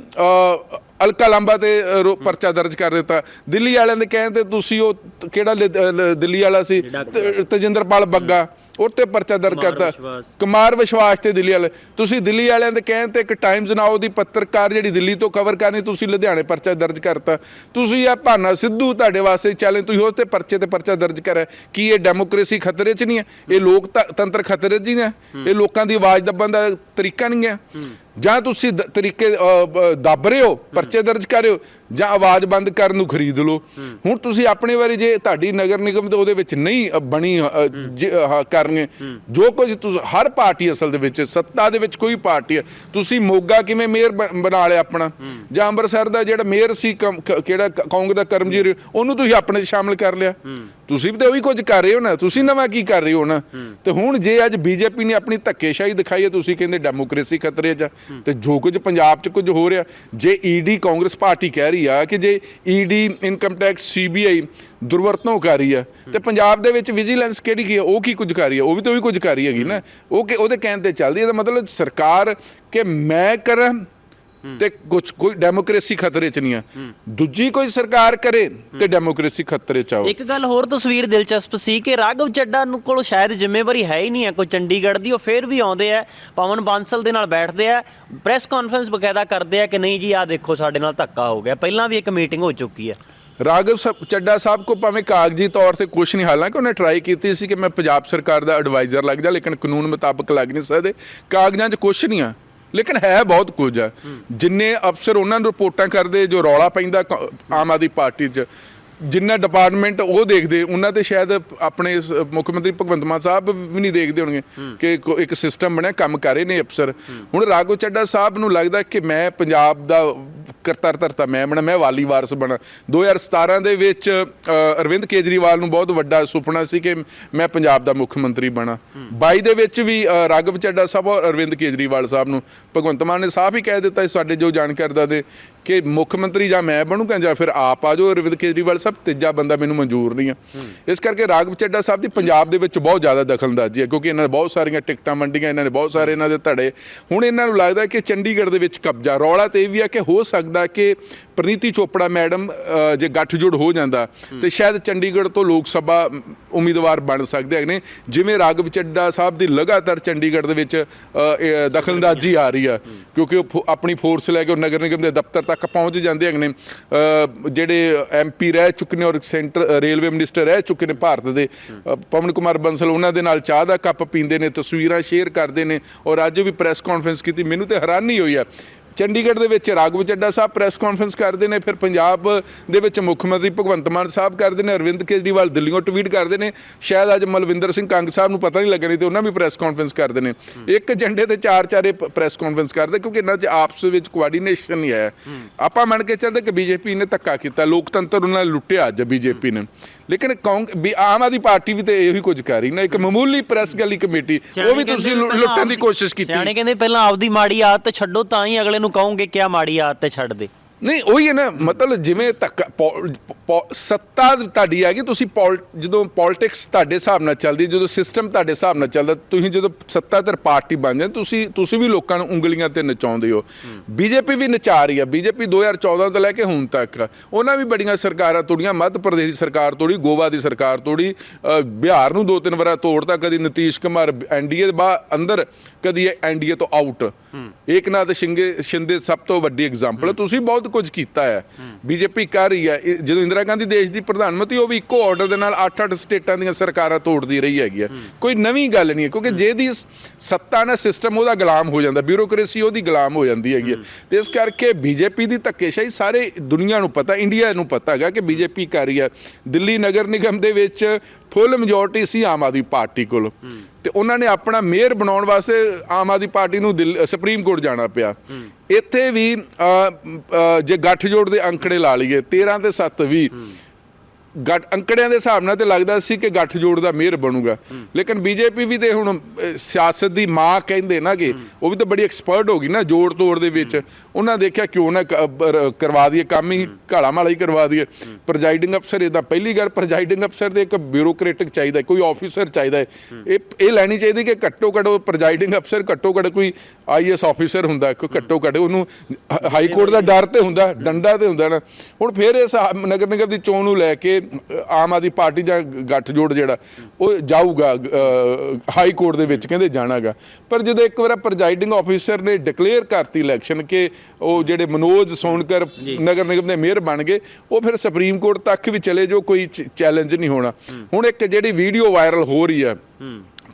ਅਲਕਾ ਲਾਂਬਾ ਤੇ ਰੋ- ਪਰਚਾ ਦਰਜ ਕਰ ਦਿੱਤਾ। ਦਿੱਲੀ ਵਾਲਿਆਂ ਦੇ ਕਹਿਣ ਤੇ ਤੁਸੀਂ ਉਹ ਤ- ਕਿਹੜਾ ਲ- ਅ, ਲ- ਦਿੱਲੀ ਵਾਲਾ ਸੀ? ਤ- ਤਜਿੰਦਰਪਾਲ ਬੱਗਾ। ਉਹ ਤੇ ਪਰਚਾ ਦਰਜ ਕੁਮਾਰ ਕਰਤਾ। ਵਿਸ਼ਵਾਸ। ਕੁਮਾਰ ਵਿਸ਼ਵਾਸ ਤੇ ਦਿੱਲੀ ਵਾਲੇ। ਤੁਸੀਂ ਦਿੱਲੀ ਵਾਲਿਆਂ ਦੇ ਕਹਿਣ ਤੇ ਇੱਕ ਟਾਈਮਜ਼ ਨਾਓ ਦੀ ਪੱਤਰਕਾਰ ਜਿਹੜੀ ਦਿੱਲੀ ਤੋਂ ਕਵਰ ਕਰਨੀ ਤੁਸੀਂ ਲੁਧਿਆਣੇ ਪਰਚਾ ਦਰਜ ਕਰਤਾ। ਤੁਸੀਂ ਆ ਭਾਨਾ ਸਿੱਧੂ ਤੁਹਾਡੇ ਵਾਸਤੇ ਚੈਲੰਜ ਤੁਸੀਂ ਉਸ ਤੇ ਪਰਚੇ ਤੇ ਪਰਚਾ ਦਰਜ ਕਰਿਆ। ਕੀ ਇਹ ਡੈਮੋਕ੍ਰੇਸੀ ਖਤਰੇ 'ਚ ਨਹੀਂ ਹੈ? ਇਹ ਲੋਕਤੰਤਰ ਖਤਰੇ 'ਚ ਨਹੀਂ ਹੈ। ਇਹ ਲੋਕਾਂ ਦੀ ਆਵਾਜ਼ ਦੱਬਣ ਦਾ ਤਰੀਕਾ ਨਹੀਂ ਹੈ। ਜਾਂ ਤੁਸੀਂ ਤਰੀਕੇ ਦੱਬ ਰਹੇ ਹੋ ਪਰਚੇ ਦਰਜ ਕਰ ਰਹੇ ਹੋ ਜਾਂ ਆਵਾਜ਼ ਬੰਦ ਕਰਨ ਨੂੰ ਖਰੀਦ ਲਓ। ਹੁਣ ਤੁਸੀਂ ਆਪਣੇ ਵਾਰੀ ਜੇ ਤੁਹਾਡੀ ਨਗਰ ਨਿਗਮ ਤੇ ਉਹਦੇ ਵਿੱਚ ਨਹੀਂ ਬਣੀ ਅ, ਜੋ ਕੁਝ ਤੁਸੀਂ ਹਰ ਪਾਰਟੀ ਅਸਲ ਦੇ ਵਿੱਚ ਸੱਤਾ ਦੇ ਵਿੱਚ ਕੋਈ ਪਾਰਟੀ ਹੈ ਤੁਸੀਂ ਮੋਗਾ ਕਿਵੇਂ ਮੇਅਰ ਬਣਾ ਲਿਆ ਆਪਣਾ? ਜਾਂ ਅੰਮ੍ਰਿਤਸਰ ਦਾ ਜਿਹੜਾ ਮੇਅਰ ਸੀ ਕਮ- ਕਿਹੜਾ ਕਾਂਗਰਸ ਦਾ ਕਰਮਜੀਤ ਉਹਨੂੰ ਤੁਸੀਂ ਆਪਣੇ 'ਚ ਸ਼ਾਮਲ ਕਰ ਲਿਆ। ਤੁਸੀਂ ਵੀ ਤਾਂ ਉਹੀ ਕੁਝ ਕਰ ਰਹੇ ਹੋ ਨਾ ਤੁਸੀਂ ਨਵਾਂ ਕੀ ਕਰ ਰਹੇ ਹੋ ਨਾ? ਤੇ ਹੁਣ ਜੇ ਅੱਜ ਬੀਜੇਪੀ ਨੇ ਆਪਣੀ ਧੱਕੇਸ਼ਾਹੀ ਦਿਖਾਈ ਹੈ ਤੁਸੀਂ ਕਹਿੰਦੇ ਡੈਮੋਕ੍ਰੇਸੀ ਖਤਰੇ ਜਾਂ ਤੇ ਜੋ ਕੁਝ ਪੰਜਾਬ 'ਚ ਕੁਝ ਹੋ ਰਿਹਾ, ਜੇ ਈਡੀ ਕਾਂਗਰਸ ਪਾਰਟੀ ਕਹਿ ਰਹੀ ਆ ਕਿ ਜੇ ਈਡੀ ਇਨਕਮ ਟੈਕਸ ਸੀਬੀਆਈ ਦੁਰਵਰਤੋਂ ਕਰ ਰਹੀ ਆ, ਤੇ ਪੰਜਾਬ ਦੇ ਵਿੱਚ ਵਿਜੀਲੈਂਸ ਕਿਹੜੀ ਕੀ ਹੈ ਉਹ ਕੀ ਕੁਝ ਕਰ ਰਹੀ ਹੈ ਉਹ ਵੀ ਤਾਂ ਵੀ ਕੁਝ ਕਰ ਰਹੀ ਹੈਗੀ ਨਾ। ਉਹ ਕਿ ਉਹਦੇ ਕਹਿਣ ਤੇ ਚੱਲਦੀ ਹੈ ਇਹਦਾ ਮਤਲਬ ਸਰਕਾਰ ਕਿ ਮੈਂ ਕਰਾਂ ਤੇ ਕੁਝ ਕੋਈ ਡੈਮੋਕ੍ਰੇਸੀ ਖਤਰੇ 'ਚ ਨਹੀਂ ਆ। ਦੂਜੀ ਕੋਈ ਸਰਕਾਰ ਕਰੇ ਤੇ ਡੈਮੋਕ੍ਰੇਸੀ ਖਤਰੇ 'ਚ ਆਓ। ਇੱਕ ਗੱਲ ਹੋਰ ਤਸਵੀਰ ਦਿਲਚਸਪ ਸੀ ਕਿ ਰਾਘਵ ਚੱਡਾ ਨੂੰ ਕੋਲ ਸ਼ਾਇਦ ਜ਼ਿੰਮੇਵਾਰੀ ਹੈ ਹੀ ਨਹੀਂ ਹੈ ਕੋਈ ਚੰਡੀਗੜ੍ਹ ਦੀ ਉਹ ਫੇਰ ਵੀ ਆਉਂਦੇ ਆ ਪਵਨ ਬਾਂਸਲ ਦੇ ਨਾਲ ਬੈਠਦੇ ਆ ਪ੍ਰੈਸ ਕਾਨਫਰੰਸ ਬਕਾਇਦਾ ਕਰਦੇ ਆ ਕਿ ਨਹੀਂ ਜੀ ਆਹ ਦੇਖੋ ਸਾਡੇ ਨਾਲ ਧੱਕਾ ਹੋ ਗਿਆ ਪਹਿਲਾਂ ਵੀ ਇੱਕ ਮੀਟਿੰਗ ਹੋ ਚੁੱਕੀ ਹੈ ਰਾਘਵ ਸਾਹਿਬ ਚੱਡਾ ਸਾਹਿਬ ਕੋ ਭਾਵੇਂ ਕਾਗਜ਼ੀ ਤੌਰ ਤੇ ਕੁਝ ਨਹੀਂ ਹਾਲਾਂਕਿ ਉਹਨੇ ਟਰਾਈ ਕੀਤੀ ਸੀ ਕਿ ਮੈਂ ਪੰਜਾਬ ਸਰਕਾਰ ਦਾ ਐਡਵਾਈਜ਼ਰ ਲੱਗ ਜਾ ਲੇਕਿਨ ਕਾਨੂੰਨ ਮੁਤਾਬਕ ਲੱਗ ਨਹੀਂ ਸਕਦੇ। ਕਾਗਜ਼ਾਂ 'ਚ ਕੁਝ ਨਹੀਂ ਆ। ਲੇਕਿਨ ਹੈ ਬਹੁਤ ਕੁਝ ਆ। ਜਿੰਨੇ ਅਫਸਰ ਉਹਨਾਂ ਨੂੰ ਰਿਪੋਰਟਾਂ ਕਰਦੇ ਜੋ ਰੌਲਾ ਪੈਂਦਾ ਕ- ਆਮ ਆਦਮੀ ਪਾਰਟੀ 'ਚ ਜਿੰਨਾ ਡਿਪਾਰਟਮੈਂਟ ਉਹ ਦੇਖਦੇ ਉਹਨਾਂ ਤੇ ਸ਼ਾਇਦ ਆਪਣੇ ਮੁੱਖ ਮੰਤਰੀ ਭਗਵੰਤ ਮਾਨ ਸਾਹਿਬ ਵੀ ਨਹੀਂ ਦੇਖਦੇ ਹੋਣਗੇ ਕਿ ਕੋ- ਇੱਕ ਸਿਸਟਮ ਬਣਿਆ ਕੰਮ ਕਰ ਰਹੇ ਨੇ ਅਫਸਰ। ਹੁਣ ਰਾਘਵ ਚੱਡਾ ਸਾਹਿਬ ਨੂੰ ਲੱਗਦਾ ਕਿ ਮੈਂ ਪੰਜਾਬ ਦਾ ਕਰਤਰ ਧਰਤਾ ਮੈਂ ਬਣਾ, ਮੈਂ ਵਾਲੀ ਵਾਰਸ ਬਣਾ। 2017 ਦੇ ਵਿੱਚ ਅਰਵਿੰਦ ਕੇਜਰੀਵਾਲ ਨੂੰ ਬਹੁਤ ਵੱਡਾ ਸੁਪਨਾ ਸੀ ਕਿ ਮੈਂ ਪੰਜਾਬ ਦਾ ਮੁੱਖ ਮੰਤਰੀ ਬਣਾ। 22 ਦੇ ਵਿੱਚ ਵੀ ਰਾਘਵ ਚੱਡਾ ਸਾਹਿਬ ਔਰ ਅਰਵਿੰਦ ਕੇਜਰੀਵਾਲ ਸਾਹਿਬ ਨੂੰ, ਭਗਵੰਤ ਮਾਨ ਨੇ ਸਾਫ਼ ਹੀ ਕਹਿ ਦਿੱਤਾ ਸਾਡੇ ਜੋ ਜਾਣਕਾਰ ਦੇ ਕਿ ਮੁੱਖ ਮੰਤਰੀ ਜਾਂ ਮੈਂ ਬਣੂਗਾ ਜਾਂ ਫਿਰ ਆਪ ਆ ਜਾਓ, ਅਰਵਿੰਦ ਕੇਜਰੀਵਾਲ ਸਾਹਿਬ, ਤੀਜਾ ਬੰਦਾ ਮੈਨੂੰ ਮਨਜ਼ੂਰ ਨਹੀਂ ਆ। ਇਸ ਕਰਕੇ ਰਾਘਵ ਚੱਡਾ ਸਾਹਿਬ ਦੀ ਪੰਜਾਬ ਦੇ ਵਿੱਚ ਬਹੁਤ ਜ਼ਿਆਦਾ ਦਖਲਅੰਦਾਜ਼ੀ ਹੈ, ਕਿਉਂਕਿ ਇਹਨਾਂ ਨੇ ਬਹੁਤ ਸਾਰੀਆਂ ਟਿਕਟਾਂ ਮੰਡੀਆਂ ਇਹਨਾਂ ਨੇ ਬਹੁਤ ਸਾਰੇ ਇਹਨਾਂ ਦੇ ਧੜੇ। ਹੁਣ ਇਹਨਾਂ ਨੂੰ ਲੱਗਦਾ ਕਿ ਚੰਡੀਗੜ੍ਹ ਦੇ ਵਿੱਚ ਕਬਜ਼ਾ, ਰੌਲਾ ਤੇ ਇਹ ਵੀ ਆ ਕਿ ਹੋ ਸਕਦਾ ਕਿ ਪ੍ਰਨੀਤੀ ਚੋਪੜਾ ਮੈਡਮ ਜੇ ਗੱਠਜੋੜ ਹੋ ਜਾਂਦਾ ਤੇ ਸ਼ਾਇਦ ਚੰਡੀਗੜ੍ਹ ਤੋਂ ਲੋਕ ਸਭਾ ਉਮੀਦਵਾਰ ਬਣ ਸਕਦੇ ਨੇ। ਜਿਵੇਂ ਰਾਘਵ ਚੱਡਾ ਸਾਹਿਬ ਦੀ ਲਗਾਤਾਰ ਚੰਡੀਗੜ੍ਹ ਦੇ ਵਿੱਚ ਅ, ਇਹ ਦਖਲਅੰਦਾਜ਼ੀ ਆ ਰਹੀ ਆ ਕਿਉਂਕਿ ਉਹ ਆਪਣੀ ਫੋਰਸ ਲੈ ਕੇ ਉਹ ਨਗਰ ਨਿਗਮ ਦੇ ਦਫ਼ਤਰ ਤੱਕ ਪਹੁੰਚ ਜਾਂਦੇ ਹੈਗੇ ਨੇ। ਜਿਹੜੇ ਐਮਪੀ ਰਹਿ ਚੁੱਕੇ ਨੇ ਔਰ ਸੈਂਟਰ ਰੇਲਵੇ ਮਿਨਿਸਟਰ ਰਹਿ ਚੁੱਕੇ ਨੇ ਭਾਰਤ ਦੇ ਪਵਨ ਕੁਮਾਰ ਬੰਸਲ ਉਹਨਾਂ ਦੇ ਨਾਲ ਚਾਹ ਦਾ ਕੱਪ ਪੀਂਦੇ ਨੇ ਤਸਵੀਰਾਂ ਸ਼ੇਅਰ ਕਰਦੇ ਨੇ ਔਰ ਅੱਜ ਵੀ ਪ੍ਰੈਸ ਕਾਨਫਰੰਸ ਕੀਤੀ। ਮੈਨੂੰ ਤੇ ਹੈਰਾਨੀ ਹੋਈ ਆ ਚੰਡੀਗੜ੍ਹ ਦੇ ਵਿੱਚ ਰਾਘਵ ਚੱਡਾ ਸਾਹਿਬ ਪ੍ਰੈਸ ਕਾਨਫਰੰਸ ਕਰਦੇ ਨੇ, ਫਿਰ ਪੰਜਾਬ ਦੇ ਵਿੱਚ ਮੁੱਖ ਮੰਤਰੀ ਭਗਵੰਤ ਮਾਨ ਸਾਹਿਬ ਕਰਦੇ ਨੇ, ਅਰਵਿੰਦ ਕੇਜਰੀਵਾਲ ਦਿੱਲੀੋਂ ਟਵੀਟ ਕਰਦੇ ਨੇ, ਸ਼ਾਇਦ ਅੱਜ ਮਲਵਿੰਦਰ ਸਿੰਘ ਕੰਗ ਸਾਹਿਬ ਨੂੰ ਪਤਾ ਨਹੀਂ ਲੱਗਣੀ ਤੇ ਉਹਨਾਂ ਵੀ ਪ੍ਰੈਸ ਕਾਨਫਰੰਸ ਕਰਦੇ ਨੇ। ਇੱਕ ਏਜੰਡੇ ਤੇ ਚਾਰ ਚਾਰੇ ਪ੍ਰੈਸ ਕਾਨਫਰੰਸ ਕਰਦੇ, ਕਿਉਂਕਿ ਇਹਨਾਂ 'ਚ ਆਪਸ ਵਿੱਚ ਕੋਆਰਡੀਨੇਸ਼ਨ ਨਹੀਂ ਆਇਆ। ਆਪਾਂ ਮੰਨ ਕੇ ਚੱਲਦੇ ਕਿ ਬੀਜੇਪੀ ਨੇ ਧੱਕਾ ਕੀਤਾ, ਲੋਕਤੰਤਰ ਉਹਨਾਂ ਨੇ ਲੁੱਟਿਆ ਅੱਜ ਬੀਜੇਪੀ ਨੇ। ਲੇਕਿਨ ਕਾਂਗ ਆਮ ਆਦਮੀ ਪਾਰਟੀ ਵੀ ਤੇ ਇਹੀ ਕੁਝ ਕਰ ਰਹੀ ਨਾ ਇੱਕ ਮਾਮੂਲੀ ਪ੍ਰੈਸ ਗਲੀ ਕਮੇਟੀ ਉਹ ਵੀ ਤੁਸੀਂ ਲੁੱਟਣ ਦੀ ਕੋਸ਼ਿਸ਼ ਕੀਤੀ। ਸਿਆਣੇ ਕਹਿੰਦੇ ਪਹਿਲਾਂ ਆਪਦੀ ਮਾੜੀ ਆਦਤ ਛੱਡੋ ਤਾਂ ਹੀ ਅਗਲੇ ਨੂੰ ਕਹੋਗੇ ਕਿ ਆ ਮਾੜੀ ਆਦਤ ਛੱਡ ਦੇ। ਨਹੀਂ ਉਹੀ ਹੈ ਨਾ ਮਤਲਬ ਜਿਵੇਂ ਤੱਕ ਸੱਤਾ ਤੁਹਾਡੀ ਆ ਗਈ ਤੁਸੀਂ ਜਦੋਂ ਪੋਲਿਟਿਕਸ ਤੁਹਾਡੇ ਹਿਸਾਬ ਨਾਲ ਚੱਲਦੀ ਜਦੋਂ ਸਿਸਟਮ ਤੁਹਾਡੇ ਹਿਸਾਬ ਨਾਲ ਚੱਲਦਾ ਤੁਸੀਂ ਜਦੋਂ ਸੱਤਾਧਰ ਪਾਰਟੀ ਬਣ ਜਾਂਦੇ ਤੁਸੀਂ ਤੁਸੀਂ ਵੀ ਲੋਕਾਂ ਨੂੰ ਉਂਗਲੀਆਂ ਤੇ ਨਚਾਉਂਦੇ ਹੋ। ਬੀਜੇਪੀ ਵੀ ਨਚਾ ਰਹੀ ਆ ਬੀਜੇਪੀ 2014 ਤੋਂ ਲੈ ਕੇ ਹੁਣ ਤੱਕ। ਉਹਨਾਂ ਵੀ ਬੜੀਆਂ ਸਰਕਾਰਾਂ ਤੋੜੀਆਂ ਮੱਧ ਪ੍ਰਦੇਸ਼ ਦੀ ਸਰਕਾਰ ਤੋੜੀ ਗੋਵਾ ਦੀ ਸਰਕਾਰ ਤੋੜੀ ਬਿਹਾਰ ਨੂੰ ਦੋ ਤਿੰਨ ਵਾਰ ਤੋੜਤਾ ਕਦੀ ਨਤੀਸ਼ ਕੁਮਾਰ ਐਨਡੀਏ ਦੇ ਬਾ ਅੰਦਰ ਕਦੀ ਐਨਡੀਏ ਤੋਂ ਆਊਟ। ਏਕਨਾਥ ਸ਼ਿੰਗੇ ਸ਼ਿੰਦੇ ਸਭ ਤੋਂ ਵੱਡੀ ਐਗਜ਼ਾਮਪਲ ਹੈ। ਤੁਸੀਂ ਬਹੁਤ ਕੁਝ ਕੀਤਾ ਹੈ। ਬੀਜੇਪੀ ਕਰ ਰਹੀ ਹੈ। ਇਹ ਜਦੋਂ ਇੰਦਰਾ ਗਾਂਧੀ ਦੇਸ਼ ਦੀ ਪ੍ਰਧਾਨ ਮੰਤਰੀ ਉਹ ਵੀ ਇੱਕੋ ਆਰਡਰ ਦੇ ਨਾਲ 8-8 ਸਟੇਟਾਂ ਦੀਆਂ ਸਰਕਾਰਾਂ ਤੋੜਦੀ ਰਹੀ ਹੈਗੀ ਹੈ। ਕੋਈ ਨਵੀਂ ਗੱਲ ਨਹੀਂ ਹੈ ਕਿਉਂਕਿ ਜਿਹਦੀ ਸ- ਸੱਤਾ ਨਾਲ ਸਿਸਟਮ ਉਹਦਾ ਗੁਲਾਮ ਹੋ ਜਾਂਦਾ ਬਿਊਰੋਕ੍ਰੇਸੀ ਉਹਦੀ ਗੁਲਾਮ ਹੋ ਜਾਂਦੀ ਹੈਗੀ ਹੈ। ਤੇ ਇਸ ਕਰਕੇ ਬੀਜੇਪੀ ਦੀ ਧੱਕੇਸ਼ਾਹੀ ਸਾਰੇ ਦੁਨੀਆ ਨੂੰ ਪਤਾ ਇੰਡੀਆ ਨੂੰ ਪਤਾ ਹੈਗਾ ਕਿ ਬੀਜੇਪੀ ਕਰ ਰਹੀ ਹੈ। ਦਿੱਲੀ ਨਗਰ ਨਿਗਮ ਦੇ ਵਿੱਚ ਫੁੱਲ ਮੈਜੋਰਟੀ ਸੀ ਆਮ ਆਦਮੀ ਪਾਰਟੀ ਕੋਲ। ਤੇ ਉਹਨਾਂ ਨੇ ਆਪਣਾ ਮੇਅਰ ਬਣਾਉਣ ਵਾਸਤੇ ਆਮ ਆਦਮੀ ਪਾਰਟੀ ਨੂੰ ਸੁਪਰੀਮ ਕੋਰਟ ਜਾਣਾ ਪਿਆ। ਇੱਥੇ ਵੀ ਅ, ਜੇ ਗੱਠਜੋੜ ਦੇ ਅੰਕੜੇ ਲਾ ਲਈਏ 13 ਤੇ 7 ਵੀ ਗੱਠ ਅੰਕੜਿਆਂ ਦੇ ਹਿਸਾਬ ਨਾਲ ਤੇ ਲੱਗਦਾ ਸੀ ਕਿ ਗੱਠਜੋੜ ਦਾ ਮੇਅਰ ਬਣੂਗਾ। ਲੇਕਿਨ ਬੀਜੇਪੀ ਵੀ ਤੇ ਹੁਣ ਅ, ਸਿਆਸਤ ਦੀ ਮਾਂ ਕਹਿੰਦੇ ਨਾ ਕਿ ਉਹ ਵੀ ਤਾਂ ਬੜੀ ਐਕਸਪਰਟ ਹੋ ਗਈ ਨਾ ਜੋੜ ਤੋੜ ਦੇ ਵਿੱਚ। ਉਹਨਾਂ ਦੇਖਿਆ ਕਿਉਂ ਨਾ ਕ- ਰ- ਕਰਵਾ ਦਈਏ ਕੰਮ ਹੀ ਘਾਲਾ ਮਾਲਾ ਹੀ ਕਰਵਾ ਦਈਏ। ਪ੍ਰੈਜ਼ਾਈਡਿੰਗ ਅਫਸਰ ਇਹਦਾ ਪਹਿਲੀ ਗੱਲ ਪ੍ਰੈਜ਼ਾਈਡਿੰਗ ਅਫਸਰ ਦੇ ਇੱਕ ਬਿਊਰੋਕ੍ਰੇਟਿਕ ਚਾਹੀਦਾ ਹੈ, ਕੋਈ ਆਫੀਸਰ ਚਾਹੀਦਾ ਹੈ। ਇਹ ਇਹ ਲੈਣੀ ਚਾਹੀਦੀ ਕਿ ਘੱਟੋ ਘੱਟ ਉਹ ਪ੍ਰੈਜ਼ਾਈਡਿੰਗ ਅਫਸਰ ਘੱਟੋ ਘੱਟ ਕੋਈ ਆਈਐਸ ਆਫੀਸਰ ਹੁੰਦਾ ਕੋਈ ਘੱਟੋ ਘੱਟ ਉਹਨੂੰ ਹ- ਹਾਈ ਕੋਰਟ ਦਾ ਡਰ ਤੇ ਹੁੰਦਾ ਡੰਡਾ ਤੇ ਹੁੰਦਾ ਨਾ। ਹੁਣ ਫਿਰ ਇਸ ਹ ਨਗਰ ਨਿਗਮ ਦੀ ਚੋਣ ਨੂੰ ਲੈ ਕੇ ਆਮ ਆਦਮੀ ਪਾਰਟੀ ਜਾਂ ਗੱਠਜੋੜ ਜਿਹੜਾ ਉਹ ਜਾਊਗਾ ਹਾਈ ਕੋਰਟ ਦੇ ਵਿੱਚ ਕਹਿੰਦੇ ਜਾਣਾਗਾ। ਪਰ ਜਦੋਂ ਇੱਕ ਵਾਰ ਪ੍ਰੈਜ਼ਾਈਡਿੰਗ ਆਫੀਸਰ ਨੇ ਡਿਕਲੇਅਰ ਕਰਤੀ ਇਲੈਕਸ਼ਨ ਕਿ ਉਹ ਜਿਹੜੇ ਮਨੋਜ ਸੋਨਕਰ ਨਗਰ ਨਿਗਮ ਦੇ ਮੇਅਰ ਬਣ ਗਏ ਉਹ ਫਿਰ ਸੁਪਰੀਮ ਕੋਰਟ ਤੱਕ ਵੀ ਚਲੇ ਜੋ ਕੋਈ ਚੈਲੰਜ ਨਹੀਂ ਹੋਣਾ। ਹੁਣ ਇੱਕ ਜਿਹੜੀ ਵੀਡੀਓ ਵਾਇਰਲ ਹੋ ਰਹੀ ਹੈ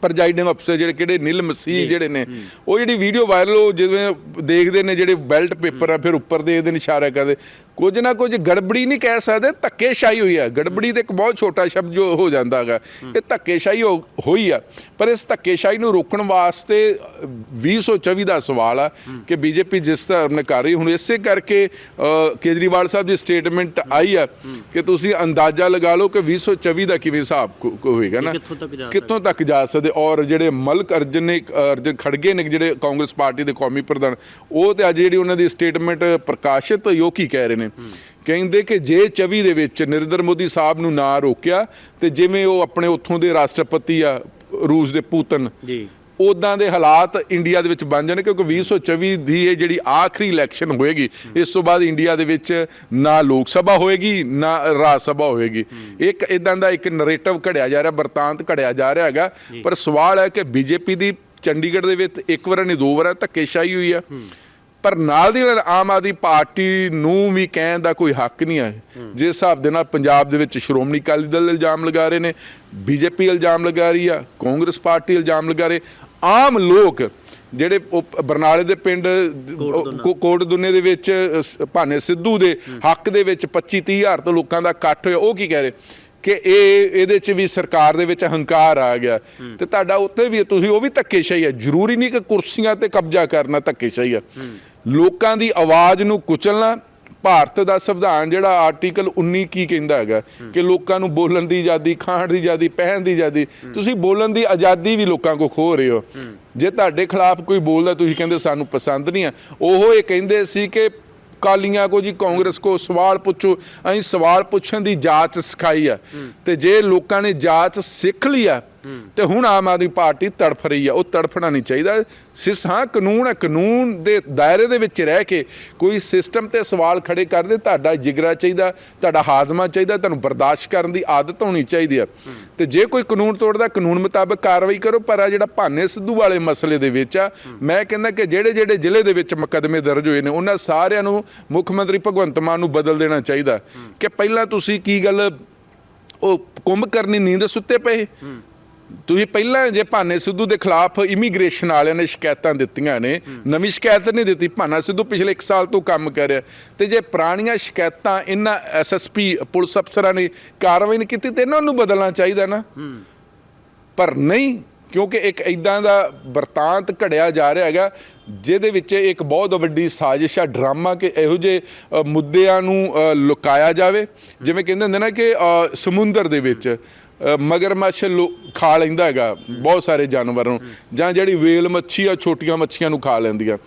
ਪ੍ਰਜਾਈਡਿੰਗ ਅਫਸਰ ਜਿਹੜੇ ਕਿਹੜੇ ਨੀਲ ਮਸੀਹ ਜਿਹੜੇ ਨੇ ਉਹ ਜਿਹੜੀ ਵੀਡੀਓ ਵਾਇਰਲ ਹੋ ਜਿਵੇਂ ਦੇਖਦੇ ਨੇ ਜਿਹੜੇ ਬੈਲਟ ਪੇਪਰ ਆ ਫਿਰ ਉੱਪਰ ਦੇਖਦੇ ਨੇ ਇਸ਼ਾਰਾ ਕਰਦੇ। ਕੁਝ ਨਾ ਕੁਝ ਗੜਬੜੀ ਨਹੀਂ ਕਹਿ ਸਕਦੇ ਧੱਕੇਸ਼ਾਹੀ ਹੋਈ ਆ। ਗੜਬੜੀ ਤੇ ਇੱਕ ਬਹੁਤ ਛੋਟਾ ਸ਼ਬਦ ਜੋ ਹੋ ਜਾਂਦਾ ਹੈਗਾ ਇਹ ਧੱਕੇਸ਼ਾਹੀ ਹੋਈ ਆ। ਪਰ ਇਸ ਧੱਕੇਸ਼ਾਹੀ ਨੂੰ ਰੋਕਣ ਵਾਸਤੇ ਅ, 2024 ਦਾ ਸਵਾਲ ਆ ਕਿ ਬੀਜੇਪੀ ਜਿਸ ਤਰ੍ਹਾਂ ਨਾਲ ਕਰ ਰਹੀ ਹੁਣ ਇਸੇ ਕਰਕੇ ਕੇਜਰੀਵਾਲ ਸਾਹਿਬ ਦੀ ਸਟੇਟਮੈਂਟ ਆਈ ਆ ਕਿ ਤੁਸੀਂ ਅੰਦਾਜ਼ਾ ਲਗਾ ਲਓ ਕਿ 2024 ਦਾ ਕਿਵੇਂ ਹਿਸਾਬ ਹੋਏਗਾ ਨਾ। ਕਿੱਥੋਂ ਤੱਕ ਜਾ ਸਕਦੇ? ਔਰ ਜਿਹੜੇ ਮਲਕ ਅਰਜਨ ਨੇ ਅਰਜਨ ਖੜਗੇ ਨੇ ਜਿਹੜੇ ਕਾਂਗਰਸ ਪਾਰਟੀ ਦੇ ਕੌਮੀ ਪ੍ਰਧਾਨ ਉਹ ਤੇ ਅੱਜ ਜਿਹੜੀ ਉਹਨਾਂ ਦੀ ਸਟੇਟਮੈਂਟ ਪ੍ਰਕਾਸ਼ਿਤ ਉਹ ਕੀ ਕਹਿ ਰਹੇ ਨੇ? ਕਹਿੰਦੇ ਕਿ ਜੇ 24 ਦੇ ਵਿੱਚ ਨਰਿੰਦਰ ਮੋਦੀ ਸਾਹਿਬ ਨੂੰ ਨਾ ਰੋਕਿਆ ਤੇ ਜਿਵੇਂ ਉਹ ਆਪਣੇ ਉੱਥੋਂ ਦੇ ਰਾਸ਼ਟਰਪਤੀ ਆ ਰੂਸ ਦੇ ਪੂਤਨ ਜੀ। ਉਦਾਂ ਦੇ ਹਾਲਾਤ ਇੰਡੀਆ ਦੇ ਵਿੱਚ ਬਣ ਜਾਣ ਕਿਉਂਕਿ 2024 ਦੀ ਇਹ ਜਿਹੜੀ ਆਖਰੀ ਇਲੈਕਸ਼ਨ ਹੋਏਗੀ ਇਸ ਤੋਂ ਬਾਅਦ ਇੰਡੀਆ ਦੇ ਵਿੱਚ ਨਾ ਲੋਕ ਸਭਾ ਹੋਏਗੀ ਨਾ ਰਾਜ ਸਭਾ ਹੋਏਗੀ। ਇੱਕ ਇਦਾਂ ਦਾ ਇੱਕ ਨੈਰੇਟਿਵ ਘੜਿਆ ਜਾ ਰਿਹਾ ਵਰਤਾਂਤ ਘੜਿਆ ਜਾ ਰਿਹਾ ਹੈਗਾ। ਪਰ ਸਵਾਲ ਹੈ ਕਿ ਬੀਜੇਪੀ ਦੀ ਚੰਡੀਗੜ੍ਹ ਦੇ ਵਿੱਚ ਇੱਕ ਵਾਰ ਨਹੀਂ ਦੋ ਵਾਰ ਧੱਕੇਸ਼ਾਹੀ ਹੋਈ ਆ। ਪਰ ਨਾਲ ਦੀ ਨਾਲ ਆਮ ਆਦਮੀ ਪਾਰਟੀ ਨੂੰ ਵੀ ਕਹਿਣ ਦਾ ਕੋਈ ਹੱਕ ਨਹੀਂ ਹੈ। ਜਿਸ ਹਿਸਾਬ ਦੇ ਨਾਲ ਪੰਜਾਬ ਦੇ ਵਿੱਚ ਸ਼੍ਰੋਮਣੀ ਅਕਾਲੀ ਦਲ ਇਲਜ਼ਾਮ ਲਗਾ ਰਹੇ ਨੇ ਬੀਜੇਪੀ ਇਲਜ਼ਾਮ ਲਗਾ ਰਹੀ ਆ ਕਾਂਗਰਸ ਪਾਰਟੀ ਇਲਜ਼ਾਮ ਲਗਾ ਰਹੇ। ਆਮ ਲੋਕ ਜਿਹੜੇ ਬਰਨਾਲੇ ਦੇ ਪਿੰਡ ਕੋਟ ਦੁੰਨੇ ਦੇ ਵਿੱਚ ਭਾਨੇ ਸਿੱਧੂ ਦੇ ਹੱਕ ਦੇ ਵਿੱਚ 25 30 ਹਜ਼ਾਰ ਤੋਂ ਲੋਕਾਂ ਦਾ ਇਕੱਠ ਹੋਇਆ ਉਹ ਕੀ ਕਹਿ ਰਹੇ? ਕਿ ਇਹ ਇਹਦੇ ਚ ਵੀ ਸਰਕਾਰ ਦੇ ਵਿੱਚ ਹੰਕਾਰ ਆ ਗਿਆ। ਤੇ ਤੁਹਾਡਾ ਉੱਤੇ ਵੀ ਤੁਸੀਂ ਉਹ ਵੀ ਧੱਕੇਸ਼ਾਹੀ ਹੈ ਜ਼ਰੂਰੀ ਨਹੀਂ ਕਿ ਕੁਰਸੀਆਂ ਤੇ ਕਬਜ਼ਾ ਕਰਨਾ ਧੱਕੇਸ਼ਾਹੀ ਹੈ। ਲੋਕਾਂ ਦੀ ਆਵਾਜ਼ ਨੂੰ ਕੁਚਲਣਾ ਭਾਰਤ ਦਾ ਸੰਵਿਧਾਨ ਜਿਹੜਾ ਆਰਟੀਕਲ 19 ਕੀ ਕਹਿੰਦਾ ਹੈਗਾ ਕਿ ਲੋਕਾਂ ਨੂੰ ਬੋਲਣ ਦੀ ਆਜ਼ਾਦੀ, ਖਾਣ ਦੀ ਆਜ਼ਾਦੀ, ਪਹਿਨ ਦੀ ਆਜ਼ਾਦੀ, ਤੁਸੀਂ ਬੋਲਣ ਦੀ ਆਜ਼ਾਦੀ ਵੀ ਲੋਕਾਂ ਕੋ ਖੋ ਰਹੇ ਹੋ। ਜੇ ਤੁਹਾਡੇ ਖਿਲਾਫ ਕੋਈ ਬੋਲਦਾ, ਤੁਸੀਂ ਕਹਿੰਦੇ ਸਾਨੂੰ ਪਸੰਦ ਨਹੀਂ ਆ। ਉਹ ਇਹ ਕਹਿੰਦੇ ਸੀ ਕਿ ਕਾਲੀਆਂ ਕੋ ਜੀ ਕਾਂਗਰਸ ਕੋ ਸਵਾਲ ਪੁੱਛੋ, ਅਸੀਂ ਸਵਾਲ ਪੁੱਛਣ ਦੀ ਜਾਚ ਸਿਖਾਈ ਆ। ਤੇ ਜੇ ਲੋਕਾਂ ਨੇ ਜਾਚ ਸਿੱਖ ਲਈ ਆ ਤੇ ਹੁਣ ਆਮ ਆਦਮੀ ਪਾਰਟੀ ਤੜਫ ਰਹੀ ਆ, ਉਹ ਤੜਫਣਾ ਨਹੀਂ ਚਾਹੀਦਾ। ਸਿਰਫ ਹਾਂ, ਕਾਨੂੰਨ ਹੈ, ਕਾਨੂੰਨ ਦੇ ਦਾਇਰੇ ਦੇ ਵਿੱਚ ਰਹਿ ਕੇ ਕੋਈ ਸਿਸਟਮ ਤੇ ਸਵਾਲ ਖੜੇ ਕਰਦੇ ਤੁਹਾਡਾ ਜਿਗਰਾ ਚਾਹੀਦਾ, ਤੁਹਾਡਾ ਹਾਜ਼ਮਾ ਚਾਹੀਦਾ, ਤੁਹਾਨੂੰ ਬਰਦਾਸ਼ਤ ਕਰਨ ਦੀ ਆਦਤ ਹੋਣੀ ਚਾਹੀਦੀ ਆ। ਤੇ ਜੇ ਕੋਈ ਕਾਨੂੰਨ ਤੋੜਦਾ, ਕਾਨੂੰਨ ਮੁਤਾਬਕ ਕਾਰਵਾਈ ਕਰੋ, ਪਰ ਆ ਜਿਹੜਾ ਭਾਨੇ ਸਿੱਧੂ ਵਾਲੇ ਮਸਲੇ ਦੇ ਵਿੱਚ ਆ, ਮੈਂ ਕਹਿੰਦਾ ਕਿ ਜਿਹੜੇ ਜਿਹੜੇ ਜ਼ਿਲ੍ਹੇ ਦੇ ਵਿੱਚ ਮੁਕੱਦਮੇ ਦਰਜ ਹੋਏ ਨੇ, ਉਹਨਾਂ ਸਾਰਿਆਂ ਨੂੰ ਮੁੱਖ ਮੰਤਰੀ ਭਗਵੰਤ ਮਾਨ ਨੂੰ ਬਦਲ ਦੇਣਾ ਚਾਹੀਦਾ। ਕਿ ਪਹਿਲਾਂ ਤੁਸੀਂ ਕੀ ਗੱਲ, ਉਹ ਕੁੰਭ ਕਰਨੀ ਨੀਂਦ ਸੁੱਤੇ ਪਏ? ਤੁਸੀਂ ਪਹਿਲਾਂ ਜੇ ਭਾਨੇ ਸਿੱਧੂ ਦੇ ਖਿਲਾਫ ਇਮੀਗ੍ਰੇਸ਼ਨ ਵਾਲਿਆਂ ਨੇ ਸ਼ਿਕਾਇਤਾਂ ਦਿੱਤੀਆਂ ਨੇ, ਨਵੀਂ ਸ਼ਿਕਾਇਤ ਨਹੀਂ ਦਿੱਤੀ। ਭਾਨਾ ਸਿੱਧੂ ਪਿਛਲੇ 1 ਸਾਲ ਤੋਂ ਕੰਮ ਕਰ ਰਿਹਾ। ਤੇ ਜੇ ਪੁਰਾਣੀਆਂ ਸ਼ਿਕਾਇਤਾਂ ਇਹਨਾਂ ਐਸਐਸਪੀ ਪੁਲਿਸ ਅਫਸਰਾਂ ਨੇ ਕਾਰਵਾਈ ਨਹੀਂ ਕੀਤੀ, ਤੇ ਇਹਨਾਂ ਨੂੰ ਬਦਲਣਾ ਚਾਹੀਦਾ ਨਾ। ਪਰ ਨਹੀਂ, ਕਿਉਂਕਿ ਇੱਕ ਇਦਾਂ ਦਾ ਵਰਤਾਂਤ ਘੜਿਆ ਜਾ ਰਿਹਾ ਹੈਗਾ, ਜਿਹਦੇ ਵਿੱਚ ਇੱਕ ਬਹੁਤ ਵੱਡੀ ਸਾਜ਼ਿਸ਼ ਆ, ਡਰਾਮਾ ਕਿ ਇਹੋ ਜਿਹੇ ਮੁੱਦਿਆਂ ਨੂੰ ਲੁਕਾਇਆ ਜਾਵੇ। ਜਿਵੇਂ ਕਹਿੰਦੇ ਹੁੰਦੇ ਨਾ ਕਿ ਸਮੁੰਦਰ ਦੇ ਵਿੱਚ। ਮਗਰਮੱਛ ਲੋ- ਖਾ ਲੈਂਦਾ ਹੈਗਾ, ਬਹੁਤ ਸਾਰੇ ਜਾਨਵਰਾਂ ਨੂੰ। ਜਾਂ ਜਿਹੜੀ ਵੇਲ ਮੱਛੀ ਆ, ਛੋਟੀਆਂ ਮੱਛੀਆਂ ਨੂੰ ਖਾ ਲੈਂਦੀਆਂ।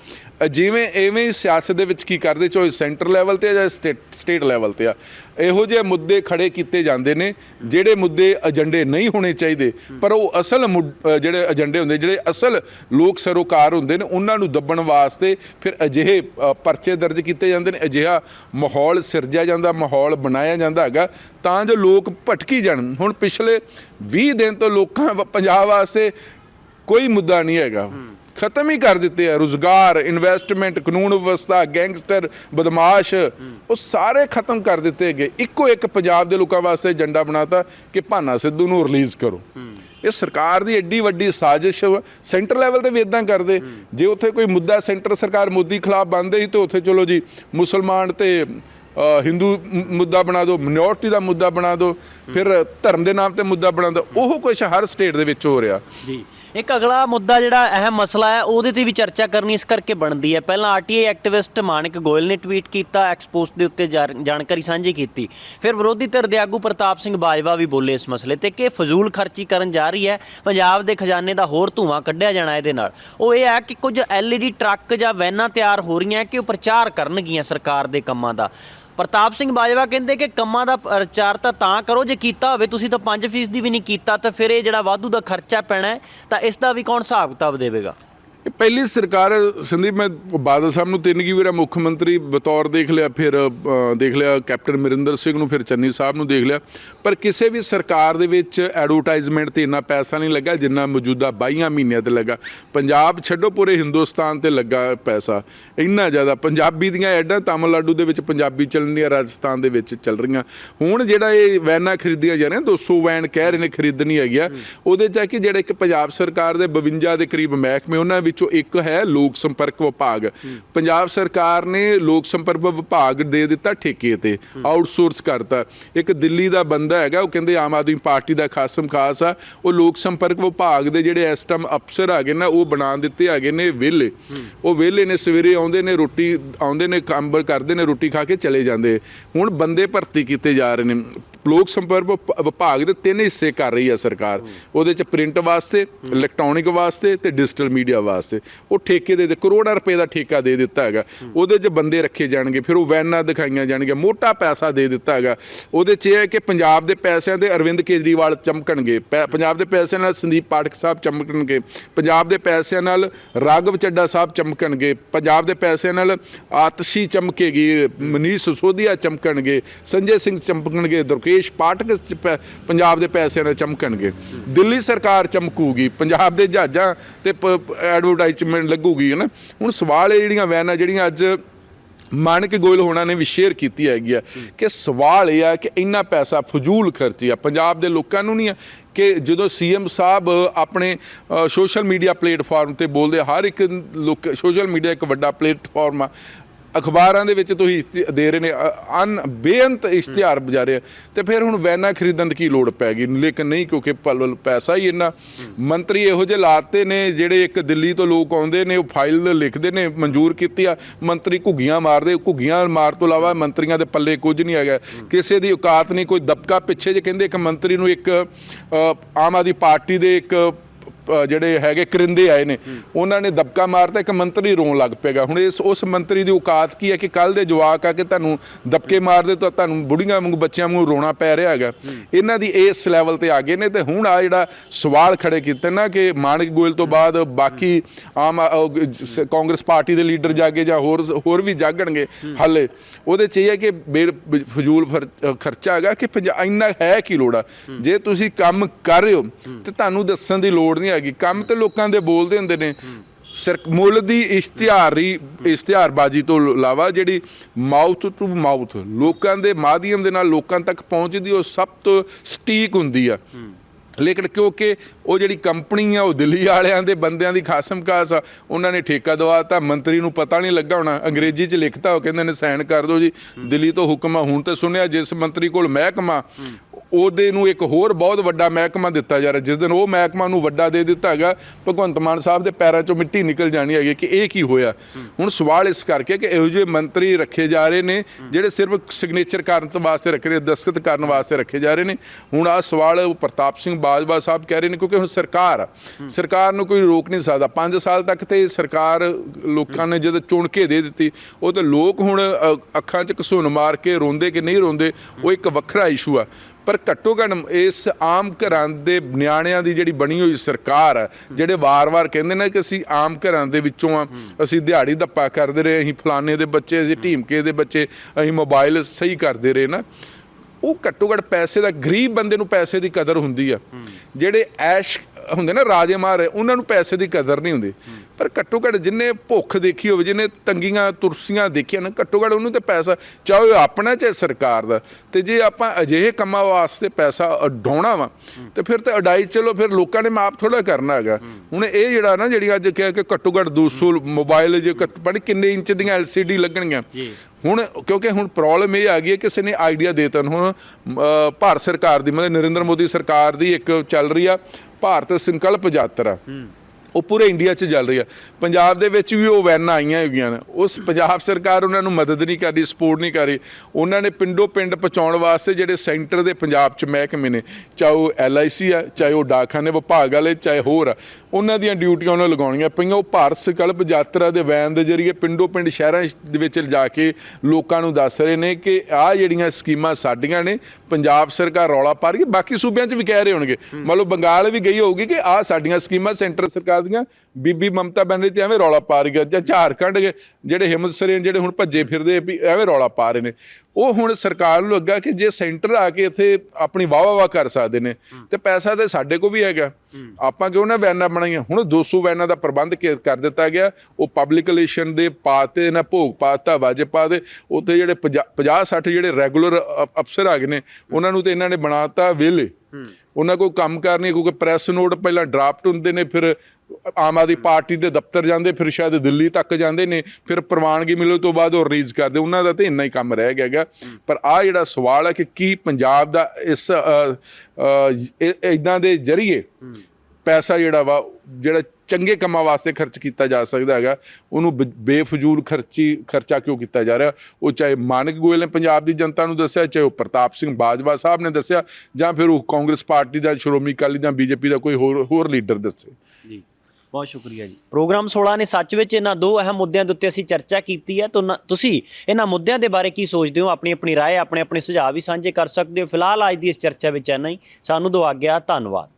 ਜਿਵੇਂ ਐਵੇਂ ਸਿਆਸਤ ਦੇ ਵਿੱਚ ਕੀ ਕਰਦੇ, ਚਾਹੇ ਸੈਂਟਰ ਲੈਵਲ ਤੇ ਆ ਜਾਂ ਸਟੇਟ ਸਟੇਟ ਲੈਵਲ ਤੇ ਆ, ਇਹੋ ਜਿਹੇ ਮੁੱਦੇ ਖੜੇ ਕੀਤੇ ਜਾਂਦੇ ਨੇ, ਜਿਹੜੇ ਮੁੱਦੇ ਏਜੰਡੇ ਨਹੀਂ ਹੋਣੇ ਚਾਹੀਦੇ, ਪਰ ਉਹ ਅਸਲ ਮੁੱਦ- ਜਿਹੜੇ ਏਜੰਡੇ ਹੁੰਦੇ, ਜਿਹੜੇ ਅਸਲ ਲੋਕ ਸਰੋਕਾਰ ਹੁੰਦੇ ਨੇ, ਉਹਨਾਂ ਨੂੰ ਦੱਬਣ ਵਾਸਤੇ ਫਿਰ ਅਜਿਹੇ ਪਰਚੇ ਦਰਜ ਕੀਤੇ ਜਾਂਦੇ ਨੇ, ਅਜਿਹਾ ਮਾਹੌਲ ਸਿਰਜਿਆ ਜਾਂਦਾ, ਮਾਹੌਲ ਬਣਾਇਆ ਜਾਂਦਾ ਹੈਗਾ, ਤਾਂ ਜੋ ਲੋਕ ਭਟਕੀ ਜਾਣ। ਹੁਣ ਪਿਛਲੇ 20 ਦਿਨ ਤੋਂ ਲੋਕਾਂ ਵ- ਪੰਜਾਬ ਵਾਸਤੇ ਕੋਈ ਮੁੱਦਾ ਨਹੀਂ ਹੈਗਾ। ਖਤਮ ਹੀ ਕਰ ਦਿੱਤੇ ਆ। ਰੁਜ਼ਗਾਰ ਇਨਵੈਸਟਮੈਂਟ ਕਾਨੂੰਨ ਵਿਵਸਥਾ, ਗੈਂਗਸਟਰ, ਬਦਮਾਸ਼, ਉਹ ਸਾਰੇ ਖਤਮ ਕਰ ਦਿੱਤੇ ਗਏ। ਇੱਕੋ ਇੱਕ ਪੰਜਾਬ ਦੇ ਲੋਕਾਂ ਵਾਸਤੇ ਏਜੰਡਾ ਬਣਾਤਾ ਕਿ ਭਾਨਾ ਸਿੱਧੂ ਨੂੰ ਰਿਲੀਜ਼ ਕਰੋ। ਇਹ ਸਰਕਾਰ ਦੀ ਐਡੀ ਵੱਡੀ ਸਾਜ਼ਿਸ਼ ਸੈਂਟਰ ਲੈਵਲ ਤੇ ਵੀ ਇਦਾਂ ਕਰਦੇ। ਜੇ ਉੱਥੇ ਕੋਈ ਮੁੱਦਾ ਸੈਂਟਰ ਸਰਕਾਰ ਮੋਦੀ ਖਿਲਾਫ ਬੰਦੇ ਸੀ ਤੇ ਉੱਥੇ ਚਲੋ ਜੀ, ਮੁਸਲਮਾਨ ਤੇ ਹਿੰਦੂ ਮੁੱਦਾ ਬਣਾ ਦਿਓ ਮਿਨੋਰਟੀ ਦਾ ਮੁੱਦਾ ਬਣਾ ਦਿਓ, ਫਿਰ ਧਰਮ ਦੇ ਨਾਮ ਤੇ ਮੁੱਦਾ ਬਣਾ ਦਿਓ। ਉਹ ਕੁਝ ਹਰ ਸਟੇਟ ਦੇ ਵਿੱਚ ਹੋ ਰਿਹਾ। ਜੀ। ਇੱਕ ਅਗਲਾ ਮੁੱਦਾ ਜਿਹੜਾ ਅਹਿਮ ਮਸਲਾ ਹੈ, ਉਹਦੇ ਤੇ ਵੀ ਚਰਚਾ ਕਰਨੀ ਇਸ ਕਰਕੇ ਬਣਦੀ ਹੈ। ਪਹਿਲਾਂ ਆਰਟੀਆਈ ਐਕਟਿਵਿਸਟ ਮਾਨਕ ਗੋਇਲ ਨੇ ਟਵੀਟ ਕੀਤਾ ਐਕਸਪੋਸਟ ਦੇ ਉੱਤੇ ਜਾਰ- ਜਾਣਕਾਰੀ ਸਾਂਝੀ ਕੀਤੀ। ਫਿਰ ਵਿਰੋਧੀ ਧਿਰ ਦੇ ਆਗੂ ਪ੍ਰਤਾਪ ਸਿੰਘ ਬਾਜਵਾ ਵੀ ਬੋਲੇ ਇਸ ਮਸਲੇ ਤੇ ਕਿ ਫਜ਼ੂਲ ਖਰਚੀ ਕਰਨ ਜਾ ਰਹੀ ਹੈ, ਪੰਜਾਬ ਦੇ ਖਜ਼ਾਨੇ ਦਾ ਹੋਰ ਧੂਆਂ ਕੱਢਿਆ ਜਾਣਾ ਇਹਦੇ ਨਾਲ। ਉਹ ਇਹ ਹੈ ਕਿ ਕੁਝ ਐਲਈਡੀ ਟਰੱਕ ਜਾਂ ਵੈਨਾਂ ਤਿਆਰ ਹੋ ਰਹੀਆਂ ਕਿ ਉਹ ਪ੍ਰਚਾਰ ਕਰਨਗੀਆਂ ਸਰਕਾਰ ਦੇ ਕੰਮਾਂ ਦਾ। ਪ੍ਰਤਾਪ ਸਿੰਘ ਬਾਜਵਾ ਕਹਿੰਦੇ ਕਿ ਕੰਮਾਂ ਦਾ ਪ੍ਰਚਾਰ ਤਾਂ ਤਾਂ ਕਰੋ, ਜੇ ਕੀਤਾ ਹੋਵੇ, ਤੁਸੀਂ ਤਾਂ 5% ਦੀ ਵੀ ਨਹੀਂ ਕੀਤਾ, ਤਾਂ ਫਿਰ ਇਹ ਜਿਹੜਾ ਵਾਧੂ ਦਾ ਖਰਚਾ ਪੈਣਾ ਤਾਂ ਇਸ ਦਾ ਵੀ ਕੌਣ ਹਿਸਾਬ ਕਿਤਾਬ ਦੇਵੇਗਾ? ਇਹ ਪਹਿਲੀ ਸਰਕਾਰ ਸੰਦੀਪ, ਮੈਂ ਬਾਦਲ ਸਾਹਿਬ ਨੂੰ ਤਿੰਨ ਕੀ ਵਾਰ ਮੁੱਖ ਮੰਤਰੀ ਬਤੌਰ ਦੇਖ ਲਿਆ, ਫਿਰ ਦੇਖ ਲਿਆ, ਕੈਪਟਨ ਅਮਰਿੰਦਰ ਸਿੰਘ ਨੂੰ, ਫਿਰ ਚੰਨੀ ਸਾਹਿਬ ਨੂੰ ਦੇਖ ਲਿਆ। ਪਰ ਕਿਸੇ ਵੀ ਸਰਕਾਰ ਦੇ ਵਿੱਚ ਐਡਵਰਟਾਈਜ਼ਮੈਂਟ ਤੇ ਇੰਨਾ ਪੈਸਾ ਨਹੀਂ ਲੱਗਾ, ਜਿੰਨਾ ਮੌਜੂਦਾ 22 ਮਹੀਨਿਆਂ ਤੇ ਲੱਗਾ। ਪੰਜਾਬ ਛੱਡੋ, ਪੂਰੇ ਹਿੰਦੁਸਤਾਨ ਤੇ ਲੱਗਾ ਪੈਸਾ। ਇੰਨਾ ਜ਼ਿਆਦਾ, ਪੰਜਾਬੀ ਦੀਆਂ ਐਡਾਂ ਤਾਮਿਲਨਾਡੂ ਦੇ ਵਿੱਚ ਪੰਜਾਬੀ ਚੱਲਣ ਦੀਆਂ, ਰਾਜਸਥਾਨ ਦੇ ਵਿੱਚ ਚੱਲ ਰਹੀਆਂ। ਹੁਣ ਜਿਹੜਾ ਇਹ ਵੈਨਾਂ ਖਰੀਦੀਆਂ ਜਾ ਰਹੀਆਂ 200 ਵੈਨ ਕਹਿ ਰਹੇ ਨੇ, ਖਰੀਦਣੀ ਹੈਗੀ ਆ। ਉਹਦੇ ਚ ਹੈ ਕਿ ਜਿਹੜਾ ਇੱਕ ਪੰਜਾਬ ਸਰਕਾਰ ਦੇ 52 ਦੇ ਕਰੀਬ ਮਹਿਕਮੇ, ਉਹਨਾਂ ਵਿੱਚ ਇੱਕ ਹੈ ਲੋਕ ਸੰਪਰਕ ਵਿਭਾਗ। ਪੰਜਾਬ ਸਰਕਾਰ ਨੇ ਲੋਕ ਸੰਪਰਕ ਵਿਭਾਗ ਦੇ ਦਿੱਤਾ ਠੇਕੇ ਤੇ ਆਊਟਸੋਰਸ ਕਰਤਾ। ਇੱਕ ਦਿੱਲੀ ਦਾ ਬੰਦਾ ਹੈਗਾ, ਉਹ ਕਹਿੰਦੇ ਆਮ ਆਦਮੀ ਪਾਰਟੀ ਦਾ ਖਾਸਮ ਖਾਸ ਆ। ਉਹ ਲੋਕ ਸੰਪਰਕ ਵਿਭਾਗ ਦੇ ਜਿਹੜੇ ਇਸ ਟਾਈਮ ਅਫਸਰ ਹੈਗੇ ਨਾ, ਉਹ ਬਣਾ ਦਿੱਤੇ ਹੈਗੇ ਨੇ ਵਿਹਲੇ। ਉਹ ਵਿਹਲੇ ਨੇ, ਸਵੇਰੇ ਆਉਂਦੇ ਨੇ, ਰੋਟੀ ਆਉਂਦੇ ਨੇ, ਕੰਮ ਕਰਦੇ ਨੇ, ਰੋਟੀ ਖਾ ਕੇ ਚਲੇ ਜਾਂਦੇ। ਹੁਣ ਬੰਦੇ ਭਰਤੀ ਕੀਤੇ ਜਾ ਰਹੇ ਨੇ। ਲੋਕ ਸੰਪਰਕ ਵਿਭਾਗ ਦੇ ਤਿੰਨ ਹਿੱਸੇ ਕਰ ਰਹੀ ਹੈ ਸਰਕਾਰ। ਉਹਦੇ ਚ ਪ੍ਰਿੰਟ ਵਾਸਤੇ ਇਲੈਕਟ੍ਰੋਨਿਕ ਵਾਸਤੇ ਤੇ ਡਿਜੀਟਲ ਮੀਡੀਆ ਵਾਸਤੇ। ਉਹ ਠੇਕੇ ਦੇ ਦੇ ਕਰੋੜਾਂ ਰੁਪਏ ਦਾ ਠੇਕਾ ਦੇ ਦਿੱਤਾ ਹੈਗਾ। ਉਹਦੇ 'ਚ ਬੰਦੇ ਰੱਖੇ ਜਾਣਗੇ, ਫਿਰ ਉਹ ਵੈਨਾਂ ਦਿਖਾਈਆਂ ਜਾਣਗੀਆਂ, ਮੋਟਾ ਪੈਸਾ ਦੇ ਦਿੱਤਾ ਹੈਗਾ। ਉਹਦੇ 'ਚ ਇਹ ਹੈ ਕਿ ਪੰਜਾਬ ਦੇ ਪੈਸਿਆਂ ਦੇ ਅਰਵਿੰਦ ਕੇਜਰੀਵਾਲ ਚਮਕਣਗੇ। ਪੈ- ਪੰਜਾਬ ਦੇ ਪੈਸਿਆਂ ਨਾਲ ਸੰਦੀਪ ਪਾਠਕ ਸਾਹਿਬ ਚਮਕਣਗੇ। ਪੰਜਾਬ ਦੇ ਪੈਸਿਆਂ ਨਾਲ ਰਾਘਵ ਚੱਡਾ ਸਾਹਿਬ ਚਮਕਣਗੇ। ਪੰਜਾਬ ਦੇ ਪੈਸਿਆਂ ਨਾਲ ਆਤਸ਼ੀ ਚਮਕੇਗੀ, ਮਨੀਸ਼ ਸਿਸੋਦੀਆ ਚਮਕਣਗੇ, ਸੰਜੇ ਸਿੰਘ ਚਮਕਣਗੇ ਦੁਰਕੇਸ਼ ਪਾਠਕ ਪੰਜਾਬ ਦੇ ਪੈਸਿਆਂ ਨਾਲ ਚਮਕਣਗੇ। ਦਿੱਲੀ ਸਰਕਾਰ ਚਮਕੂਗੀ, ਪੰਜਾਬ ਦੇ ਜਹਾਜ਼ਾਂ ਤੇ ਐਡਵਰਟਾਈਜ਼ਮੈਂਟ ਲੱਗੂਗੀ ਹੈ ਨਾ ਹੁਣ ਸਵਾਲ ਇਹ ਜਿਹੜੀਆਂ ਵੈਨਾਂ ਜਿਹੜੀਆਂ ਅੱਜ ਮਾਨਕ ਗੋਇਲ ਹੋਣਾ ਨੇ ਵੀ ਸ਼ੇਅਰ ਕੀਤੀ ਹੈਗੀ ਆ, ਕਿ ਸਵਾਲ ਇਹ ਆ ਕਿ ਇੰਨਾ ਪੈਸਾ ਫਜ਼ੂਲ ਖਰਚੀ ਆ, ਪੰਜਾਬ ਦੇ ਲੋਕਾਂ ਨੂੰ ਨਹੀਂ ਆ, ਕਿ ਜਦੋਂ ਸੀਐਮ ਸਾਹਿਬ ਆਪਣੇ ਸੋਸ਼ਲ ਮੀਡੀਆ ਪਲੇਟਫਾਰਮ ਤੇ ਬੋਲਦੇ, ਹਰ ਇੱਕ ਲੋਕ ਸੋਸ਼ਲ ਮੀਡੀਆ ਇੱਕ ਵੱਡਾ ਪਲੇਟਫਾਰਮ ਆ ਅਖਬਾਰਾਂ ਦੇ ਵਿੱਚ ਤੁਸੀਂ ਇਸ਼ਤਿ- ਦੇ ਰਹੇ ਨੇ, ਅ- ਅਨ ਬੇਅੰਤ ਇਸ਼ਤਿਹਾਰ ਬਜਾ ਰਹੇ ਆ। ਤੇ ਫਿਰ ਹੁਣ ਵੈਨਾ ਖਰੀਦਣ ਦੀ ਕੀ ਲੋੜ ਪੈ ਗਈ? ਲੇਕਿਨ ਨਹੀਂ, ਕਿਉਂਕਿ ਪਲ ਪੈਸਾ ਹੀ ਇੰਨਾ। ਮੰਤਰੀ ਇਹੋ ਜਿਹੇ ਲਾਤੇ ਨੇ, ਜਿਹੜੇ ਇੱਕ ਦਿੱਲੀ ਤੋਂ ਲੋਕ ਆਉਂਦੇ ਨੇ, ਉਹ ਫਾਈਲ ਲਿਖਦੇ ਨੇ, ਮਨਜ਼ੂਰ ਕੀਤੀ ਆ। ਮੰਤਰੀ ਘੁੱਗੀਆਂ ਮਾਰਦੇ, ਘੁੱਗੀਆਂ ਮਾਰ ਤੋਂ ਇਲਾਵਾ ਮੰਤਰੀਆਂ ਦੇ ਪੱਲੇ ਕੁਝ ਨਹੀਂ ਹੈਗਾ। ਕਿਸੇ ਦੀ ਔਕਾਤ ਨਹੀਂ, ਕੋਈ ਦਬਕਾ ਪਿੱਛੇ ਜੇ ਕਹਿੰਦੇ ਇੱਕ ਮੰਤਰੀ ਨੂੰ ਇੱਕ ਆਮ ਆਦਮੀ ਪਾਰਟੀ ਦੇ ਇੱਕ ਜਿਹੜੇ ਹੈਗੇ ਕਰਿੰਦੇ ਆਏ ਨੇ, ਉਹਨਾਂ ਨੇ ਦਬਕਾ ਮਾਰਤਾ, ਇੱਕ ਮੰਤਰੀ ਰੋਣ ਲੱਗ ਪਏਗਾ। ਹੁਣ ਇਸ, ਉਸ ਮੰਤਰੀ ਦੀ ਔਕਾਤ ਕੀ ਹੈ ਕਿ ਕੱਲ ਦੇ ਜਵਾਕ ਆ ਕੇ ਤੁਹਾਨੂੰ ਦਬਕੇ ਮਾਰਦੇ ਤਾਂ ਤੁਹਾਨੂੰ ਬੁੜੀਆਂ ਵਾਂਗੂ, ਬੱਚਿਆਂ ਵਾਂਗੂ ਰੋਣਾ ਪੈ ਰਿਹਾ ਹੈਗਾ। ਇਹਨਾਂ ਦੀ ਇਸ ਲੈਵਲ ਤੇ ਆ ਗਏ ਨੇ ਤੇ ਹੁਣ ਆ ਜਿਹੜਾ ਸਵਾਲ ਖੜੇ ਕੀਤੇ ਨਾ ਕਿ ਮਾਨਕ ਗੋਇਲ ਤੋਂ ਬਾਅਦ ਬਾਕੀ ਆਮ ਕਾਂਗਰਸ ਪਾਰਟੀ ਦੇ ਲੀਡਰ ਜਾਗੇ ਜਾਂ ਹੋਰ ਹੋਰ ਵੀ ਜਾਗਣਗੇ ਹਾਲੇ। ਉਹਦੇ ਚ ਇਹ ਹੈ ਕਿ ਬੇ, ਫਜ਼ੂਲ ਫਰ- ਖਰਚਾ ਹੈਗਾ ਕਿ ਪੰਜਾ- ਇੰਨਾ ਹੈ ਕੀ ਲੋੜ ਆ? ਜੇ ਤੁਸੀਂ ਕੰਮ ਕਰ ਰਹੇ ਹੋ, ਤੇ ਤੁਹਾਨੂੰ ਦੱਸਣ ਦੀ ਲੋੜ ਨਹੀਂ ਹੈਗੀ, ਕੰਮ ਤੇ ਲੋਕਾਂ ਦੇ ਬੋਲਦੇ ਹੁੰਦੇ ਨੇ। ਸਰ ਮੁੱਲ ਦੀ ਇਸ਼ਤਿਹਾਰੀ, ਇਸ਼ਤਿਹਾਰਬਾਜ਼ੀ ਤੋਂ ਇਲਾਵਾ ਜਿਹੜੀ ਮਾਊਥ ਟੂ ਮਾਊਥ ਲੋਕਾਂ ਦੇ ਮਾਧਿਅਮ ਦੇ ਨਾਲ ਲੋਕਾਂ ਤੱਕ ਪਹੁੰਚਦੀ, ਉਹ ਸਭ ਤੋਂ ਸਟੀਕ ਹੁੰਦੀ ਆ। ਲੇਕਿਨ ਕਿਉਂਕਿ ਉਹ ਜਿਹੜੀ ਕੰਪਨੀ ਆ, ਉਹ ਦਿੱਲੀ ਵਾਲਿਆਂ ਦੇ ਬੰਦਿਆਂ ਦੀ ਖਾਸਮ ਖਾਸ ਆ, ਉਹਨਾਂ ਨੇ ਠੇਕਾ ਦਵਾਤਾ ਮੰਤਰੀ ਨੂੰ ਪਤਾ ਨਹੀਂ ਲੱਗਾ ਹੋਣਾ, ਅੰਗਰੇਜ਼ੀ 'ਚ ਲਿਖਤਾ, ਉਹ ਕਹਿੰਦੇ ਨੇ ਸਾਈਨ ਕਰ ਦਿਓ ਜੀ। ਦਿੱਲੀ ਤੋਂ ਹੁਕਮ ਆ, ਹੁਣ ਤੇ ਸੁਣਿਆ, ਜਿਸ ਮੰਤਰੀ ਕੋਲ ਮਹਿਕਮਾ ਉਹਦੇ ਨੂੰ ਇੱਕ ਹੋਰ ਬਹੁਤ ਵੱਡਾ ਮਹਿਕਮਾ ਦਿੱਤਾ ਜਾ ਰਿਹਾ। ਜਿਸ ਦਿਨ ਉਹ ਮਹਿਕਮਾ ਨੂੰ ਵੱਡਾ ਦੇ ਦਿੱਤਾ ਹੈਗਾ, ਭਗਵੰਤ ਮਾਨ ਸਾਹਿਬ ਦੇ ਪੈਰਾਂ 'ਚੋਂ ਮਿੱਟੀ ਨਿਕਲ ਜਾਣੀ ਹੈਗੀ ਕਿ ਇਹ ਕੀ ਹੋਇਆ। ਹੁਣ ਸਵਾਲ ਇਸ ਕਰਕੇ ਕਿ ਇਹੋ ਜਿਹੇ ਮੰਤਰੀ ਰੱਖੇ ਜਾ ਰਹੇ ਨੇ, ਜਿਹੜੇ ਸਿਰਫ ਸਿਗਨੇਚਰ ਕਰਨ ਤੋਂ ਵਾਸਤੇ ਰੱਖੇ ਨੇ ਦਸਤਖਤ ਕਰਨ ਵਾਸਤੇ ਰੱਖੇ ਜਾ ਰਹੇ ਨੇ। ਹੁਣ ਆ ਸਵਾਲ ਪ੍ਰਤਾਪ ਸਿੰਘ ਬਾਜਵਾ ਸਾਹਿਬ ਕਹਿ ਰਹੇ ਨੇ, ਕਿਉਂਕਿ ਹੁਣ ਸਰਕਾਰ ਆ। ਸਰਕਾਰ ਨੂੰ ਕੋਈ ਰੋਕ ਨਹੀਂ ਸਕਦਾ। 5 ਸਾਲ ਤੱਕ ਤੇ ਸਰਕਾਰ ਲੋਕਾਂ ਨੇ ਜਦੋਂ ਚੁਣ ਕੇ ਦੇ ਦਿੱਤੀ, ਉਹ ਤੇ ਲੋਕ ਹੁਣ ਅੱਖਾਂ 'ਚ ਘਸੁੰਨ ਮਾਰ ਕੇ ਰੋਂਦੇ ਕਿ ਨਹੀਂ ਰੋਂਦੇ, ਉਹ ਇੱਕ ਵੱਖਰਾ ਇਸ਼ੂ ਆ। ਪਰ ਘੱਟੋ ਘੱਟ ਇਸ ਆਮ ਘਰਾਂ ਦੇ ਨਿਆਣਿਆਂ ਦੀ ਜਿਹੜੀ ਬਣੀ ਹੋਈ ਸਰਕਾਰ ਆ, ਜਿਹੜੇ ਵਾਰ-ਵਾਰ ਕਹਿੰਦੇ ਨੇ ਕਿ ਅਸੀਂ ਆਮ ਘਰਾਂ ਦੇ ਵਿੱਚੋਂ ਆ, ਅਸੀਂ ਦਿਹਾੜੀ ਦੱਪਾ ਕਰਦੇ ਰਹੇ, ਅਸੀਂ ਫਲਾਣੇ ਦੇ ਬੱਚੇ, ਅਸੀਂ ਢੀਮਕੇ ਦੇ ਬੱਚੇ, ਅਸੀਂ ਮੋਬਾਈਲ ਸਹੀ ਕਰਦੇ ਰਹੇ ਨਾ। ਉਹ ਘੱਟੋ ਘੱਟ ਪੈਸੇ ਦਾ, ਗਰੀਬ ਬੰਦੇ ਨੂੰ ਪੈਸੇ ਦੀ ਕਦਰ ਹੁੰਦੀ ਆ। ਜਿਹੜੇ ਐਸ਼ ਹੁੰਦੇ ਨਾ ਰਾਜੇ ਮਾਰੇ ਉਹਨਾਂ ਨੂੰ ਪੈਸੇ ਦੀ ਕਦਰ ਨਹੀਂ ਹੁੰਦੀ। ਪਰ ਘੱਟੋ ਘੱਟ ਜਿੰਨੇ ਭੁੱਖ ਦੇਖੀ ਹੋਵੇ ਜਿੰਨੇ ਤੰਗੀਆਂ ਤੁਰਸੀਆਂ ਦੇਖੀਆਂ ਨਾ ਘੱਟੋ ਘੱਟ ਉਹਨੂੰ ਤੇ ਪੈਸਾ ਚਾਹੇ ਆਪਣਾ ਚਾਹੇ ਸਰਕਾਰ ਦਾ। ਤੇ ਜੇ ਆਪਾਂ ਅਜਿਹੇ ਕੰਮਾਂ ਵਾਸਤੇ ਪੈਸਾ ਉਡਾਉਣਾ ਵਾ ਤੇ ਫਿਰ ਤੇ ਉਡਾਈ ਚਲੋ ਫਿਰ ਲੋਕਾਂ ਨੇ ਮਾਪ ਥੋੜਾ ਕਰਨਾ ਹੈਗਾ। ਹੁਣ ਇਹ ਜਿਹੜਾ ਨਾ ਜਿਹੜੀ ਅੱਜ ਕਿਹਾ ਕਿ ਘੱਟੋ ਘੱਟ 200 ਮੋਬਾਈਲ ਜੇ ਪੜ ਕਿੰਨੇ ਇੰਚ ਦੀਆਂ LCD ਲੱਗਣਗੀਆਂ ਹੁਣ ਕਿਉਂਕਿ ਹੁਣ ਪ੍ਰੋਬਲਮ ਇਹ ਆ ਗਈ ਹੈ ਕਿਸੇ ਨੇ ਆਈਡੀਆ ਦੇਤਾ। ਹੁਣ ਅ, ਭਾਰਤ ਸਰਕਾਰ ਦੀ ਮਤਲਬ ਨਰਿੰਦਰ ਮੋਦੀ ਸਰਕਾਰ ਦੀ ਇੱਕ ਚੱਲ ਰਹੀ ਆ। ਭਾਰਤ ਸੰਕਲਪ ਯਾਤਰਾ। ਉਹ ਪੂਰੇ ਇੰਡੀਆ 'ਚ ਚੱਲ ਰਹੀ ਆ। ਪੰਜਾਬ ਦੇ ਵਿੱਚ ਵੀ ਉਹ ਵੈਨਾਂ ਆਈਆਂ ਹੈਗੀਆਂ ਨੇ। ਉਸ ਪੰਜਾਬ ਸਰਕਾਰ ਉਹਨਾਂ ਨੂੰ ਮਦਦ ਨਹੀਂ ਕਰ ਰਹੀ, ਸਪੋਰਟ ਨਹੀਂ ਕਰ ਰਹੀ। ਉਹਨਾਂ ਨੇ ਪਿੰਡੋ ਪਿੰਡ ਪਹੁੰਚਾਉਣ ਵਾਸਤੇ ਜਿਹੜੇ ਸੈਂਟਰ ਦੇ ਪੰਜਾਬ 'ਚ ਮਹਿਕਮੇ ਨੇ, ਚਾਹੇ ਉਹ ਐਲਆਈਸੀ ਆ, ਚਾਹੇ ਉਹ ਡਾਕਖਾਨੇ ਵਿਭਾਗ ਵਾਲੇ, ਚਾਹੇ ਹੋਰ ਆ, ਉਹਨਾਂ ਦੀਆਂ ਡਿਊਟੀਆਂ ਉਹਨਾਂ ਲਗਾਉਣੀਆਂ ਪਈਆਂ। ਉਹ ਭਾਰਤ ਸੰਕਲਪ ਯਾਤਰਾ ਦੇ ਵੈਨ ਦੇ ਜ਼ਰੀਏ ਪਿੰਡੋ ਪਿੰਡ ਸ਼ਹਿਰਾਂ ਦੇ ਵਿੱਚ ਜਾ ਕੇ ਲੋਕਾਂ ਨੂੰ ਦੱਸ ਰਹੇ ਨੇ ਕਿ ਆਹ ਜਿਹੜੀਆਂ ਸਕੀਮਾਂ ਸਾਡੀਆਂ ਨੇ, ਪੰਜਾਬ ਸਰਕਾਰ ਰੌਲਾ ਪਾ ਰਹੀ ਹੈ। ਬਾਕੀ ਸੂਬਿਆਂ 'ਚ ਵੀ ਕਹਿ ਰਹੇ ਹੋਣਗੇ। ਮੰਨ ਲਓ ਬੰਗਾਲ ਵੀ ਗਈ ਹੋਊਗੀ ਕਿ ਆਹ ਸਾਡੀਆਂ ਸਕੀਮਾਂ ਸੈਂਟਰ ਸਰਕਾਰ ਦੀਆਂ। ਬੀਬੀ ਮਮਤਾ ਬੈਨਰਜੀ ਤੇ ਐਵੇਂ ਰੌਲਾ ਪਾ ਰਹੀ ਹੈ। ਜਾਂ ਝਾਰਖੰਡ ਦੇ ਜਿਹੜੇ ਹਿੰਮਤ ਸਰੇਨ ਜਿਹੜੇ ਹੁਣ ਭੱਜੇ ਫਿਰਦੇ ਵੀ ਐਵੇਂ ਰੌਲਾ ਪਾ ਰਹੇ ਨੇ। ਉਹ ਹੁਣ ਸਰਕਾਰ ਨੂੰ ਲੱਗਾ ਕਿ ਜੇ ਸੈਂਟਰ ਆ ਕੇ ਇੱਥੇ ਆਪਣੀ ਵਾਹ ਵਾਹ ਕਰ ਸਕਦੇ ਨੇ ਤੇ ਪੈਸਾ ਤੇ ਸਾਡੇ ਕੋਲ ਵੀ ਹੈਗਾ। ਆਪਾਂ ਕਿਉਂ ਨਾ ਵੈਨਾਂ ਬਣਾਈਆਂ? ਹੁਣ 200 ਵੈਨਾਂ ਦਾ ਪ੍ਰਬੰਧ ਕੇ- ਕਰ ਦਿੱਤਾ ਗਿਆ। ਉਹ ਪਬਲਿਕ ਰਿਲੇਸ਼ਨ ਦੇ ਪਾਤੇ ਨਾ ਭੋਗ ਪਾਤਾ ਵਾਜਪਾ ਦੇ। ਉੱਥੇ ਜਿਹੜੇ 50 60 ਜਿਹੜੇ ਰੈਗੂਲਰ ਅਫਸਰ ਆ ਗਏ ਨੇ ਉਹਨਾਂ ਨੂੰ ਤੇ ਇਹਨਾਂ ਨੇ ਬਣਾਤਾ ਵਿਹਲੇ। ਉਹਨਾਂ ਕੋਲ ਕੰਮ ਕਰਨੀ ਕਿਉਂਕਿ ਪ੍ਰੈਸ ਨੋਟ ਪਹਿਲਾਂ ਡਰਾਫਟ ਹੁੰਦੇ ਨੇ ਫਿਰ ਆਮ ਆਦਮੀ ਪਾਰਟੀ ਦੇ ਦਫ਼ਤਰ ਜਾਂਦੇ, ਫਿਰ ਸ਼ਾਇਦ ਦਿੱਲੀ ਤੱਕ ਜਾਂਦੇ ਨੇ, ਫਿਰ ਪ੍ਰਵਾਨਗੀ ਮਿਲਣ ਤੋਂ ਬਾਅਦ ਉਹ ਰਿਲੀਜ਼ ਕਰਦੇ। ਉਹਨਾਂ ਦਾ ਤੇ ਇੰਨਾ ਹੀ ਕੰਮ ਰਹਿ ਗਿਆ ਹੈਗਾ ਪਰ ਆ ਜਿਹੜਾ ਸਵਾਲ ਹੈ ਕਿ ਕੀ ਪੰਜਾਬ ਦਾ ਇਸ ਇਦਾਂ ਦੇ ਜਰੀਏ ਪੈਸਾ ਜਿਹੜਾ ਵਾ, ਜਿਹੜਾ ਚੰਗੇ ਕੰਮਾਂ ਵਾਸਤੇ ਖਰਚ ਕੀਤਾ ਜਾ ਸਕਦਾ ਹੈਗਾ, ਉਹਨੂੰ ਬ- ਬੇਫਜ਼ੂਲ ਖਰਚੀ, ਖਰਚਾ ਕਿਉਂ ਕੀਤਾ ਜਾ ਰਿਹਾ? ਉਹ ਚਾਹੇ ਮਾਨਕ ਗੋਇਲ ਨੇ ਪੰਜਾਬ ਦੀ ਜਨਤਾ ਨੂੰ ਦੱਸਿਆ, ਚਾਹੇ ਉਹ ਪ੍ਰਤਾਪ ਸਿੰਘ ਬਾਜਵਾ ਸਾਹਿਬ ਨੇ ਦੱਸਿਆ, ਜਾਂ ਫਿਰ ਉਹ ਕਾਂਗਰਸ ਪਾਰਟੀ ਦਾ ਸ਼੍ਰੋਮਣੀ ਅਕਾਲੀ ਜਾਂ ਬੀਜੇਪੀ ਦਾ ਕੋਈ ਹੋਰ ਹੋਰ ਲੀਡਰ ਦੱਸੇ। ਜੀ। ਬਹੁਤ ਸ਼ੁਕਰੀਆ ਜੀ ਪ੍ਰੋਗਰਾਮ 16 ਨੇ ਸੱਚ ਵਿੱਚ ਇਹਨਾਂ ਦੋ ਅਹਿਮ ਮੁੱਦਿਆਂ ਦੇ ਉੱਤੇ ਅਸੀਂ ਚਰਚਾ ਕੀਤੀ ਹੈ ਤਾਂ ਨਾ- ਤੁਸੀਂ ਇਹਨਾਂ ਮੁੱਦਿਆਂ ਦੇ ਬਾਰੇ ਕੀ ਸੋਚਦੇ ਹੋ ਆਪਣੀ ਆਪਣੀ رائے ਆਪਣੇ ਆਪਣੇ ਸੁਝਾਅ ਵੀ ਸਾਂਝੇ ਕਰ ਸਕਦੇ ਹੋ ਫਿਲਹਾਲ ਅੱਜ ਦੀ ਇਸ ਚਰਚਾ ਵਿੱਚ ਇੰਨਾ ਹੀ ਸਾਨੂੰ ਦੋ ਆਗਿਆ ਧੰਨਵਾਦ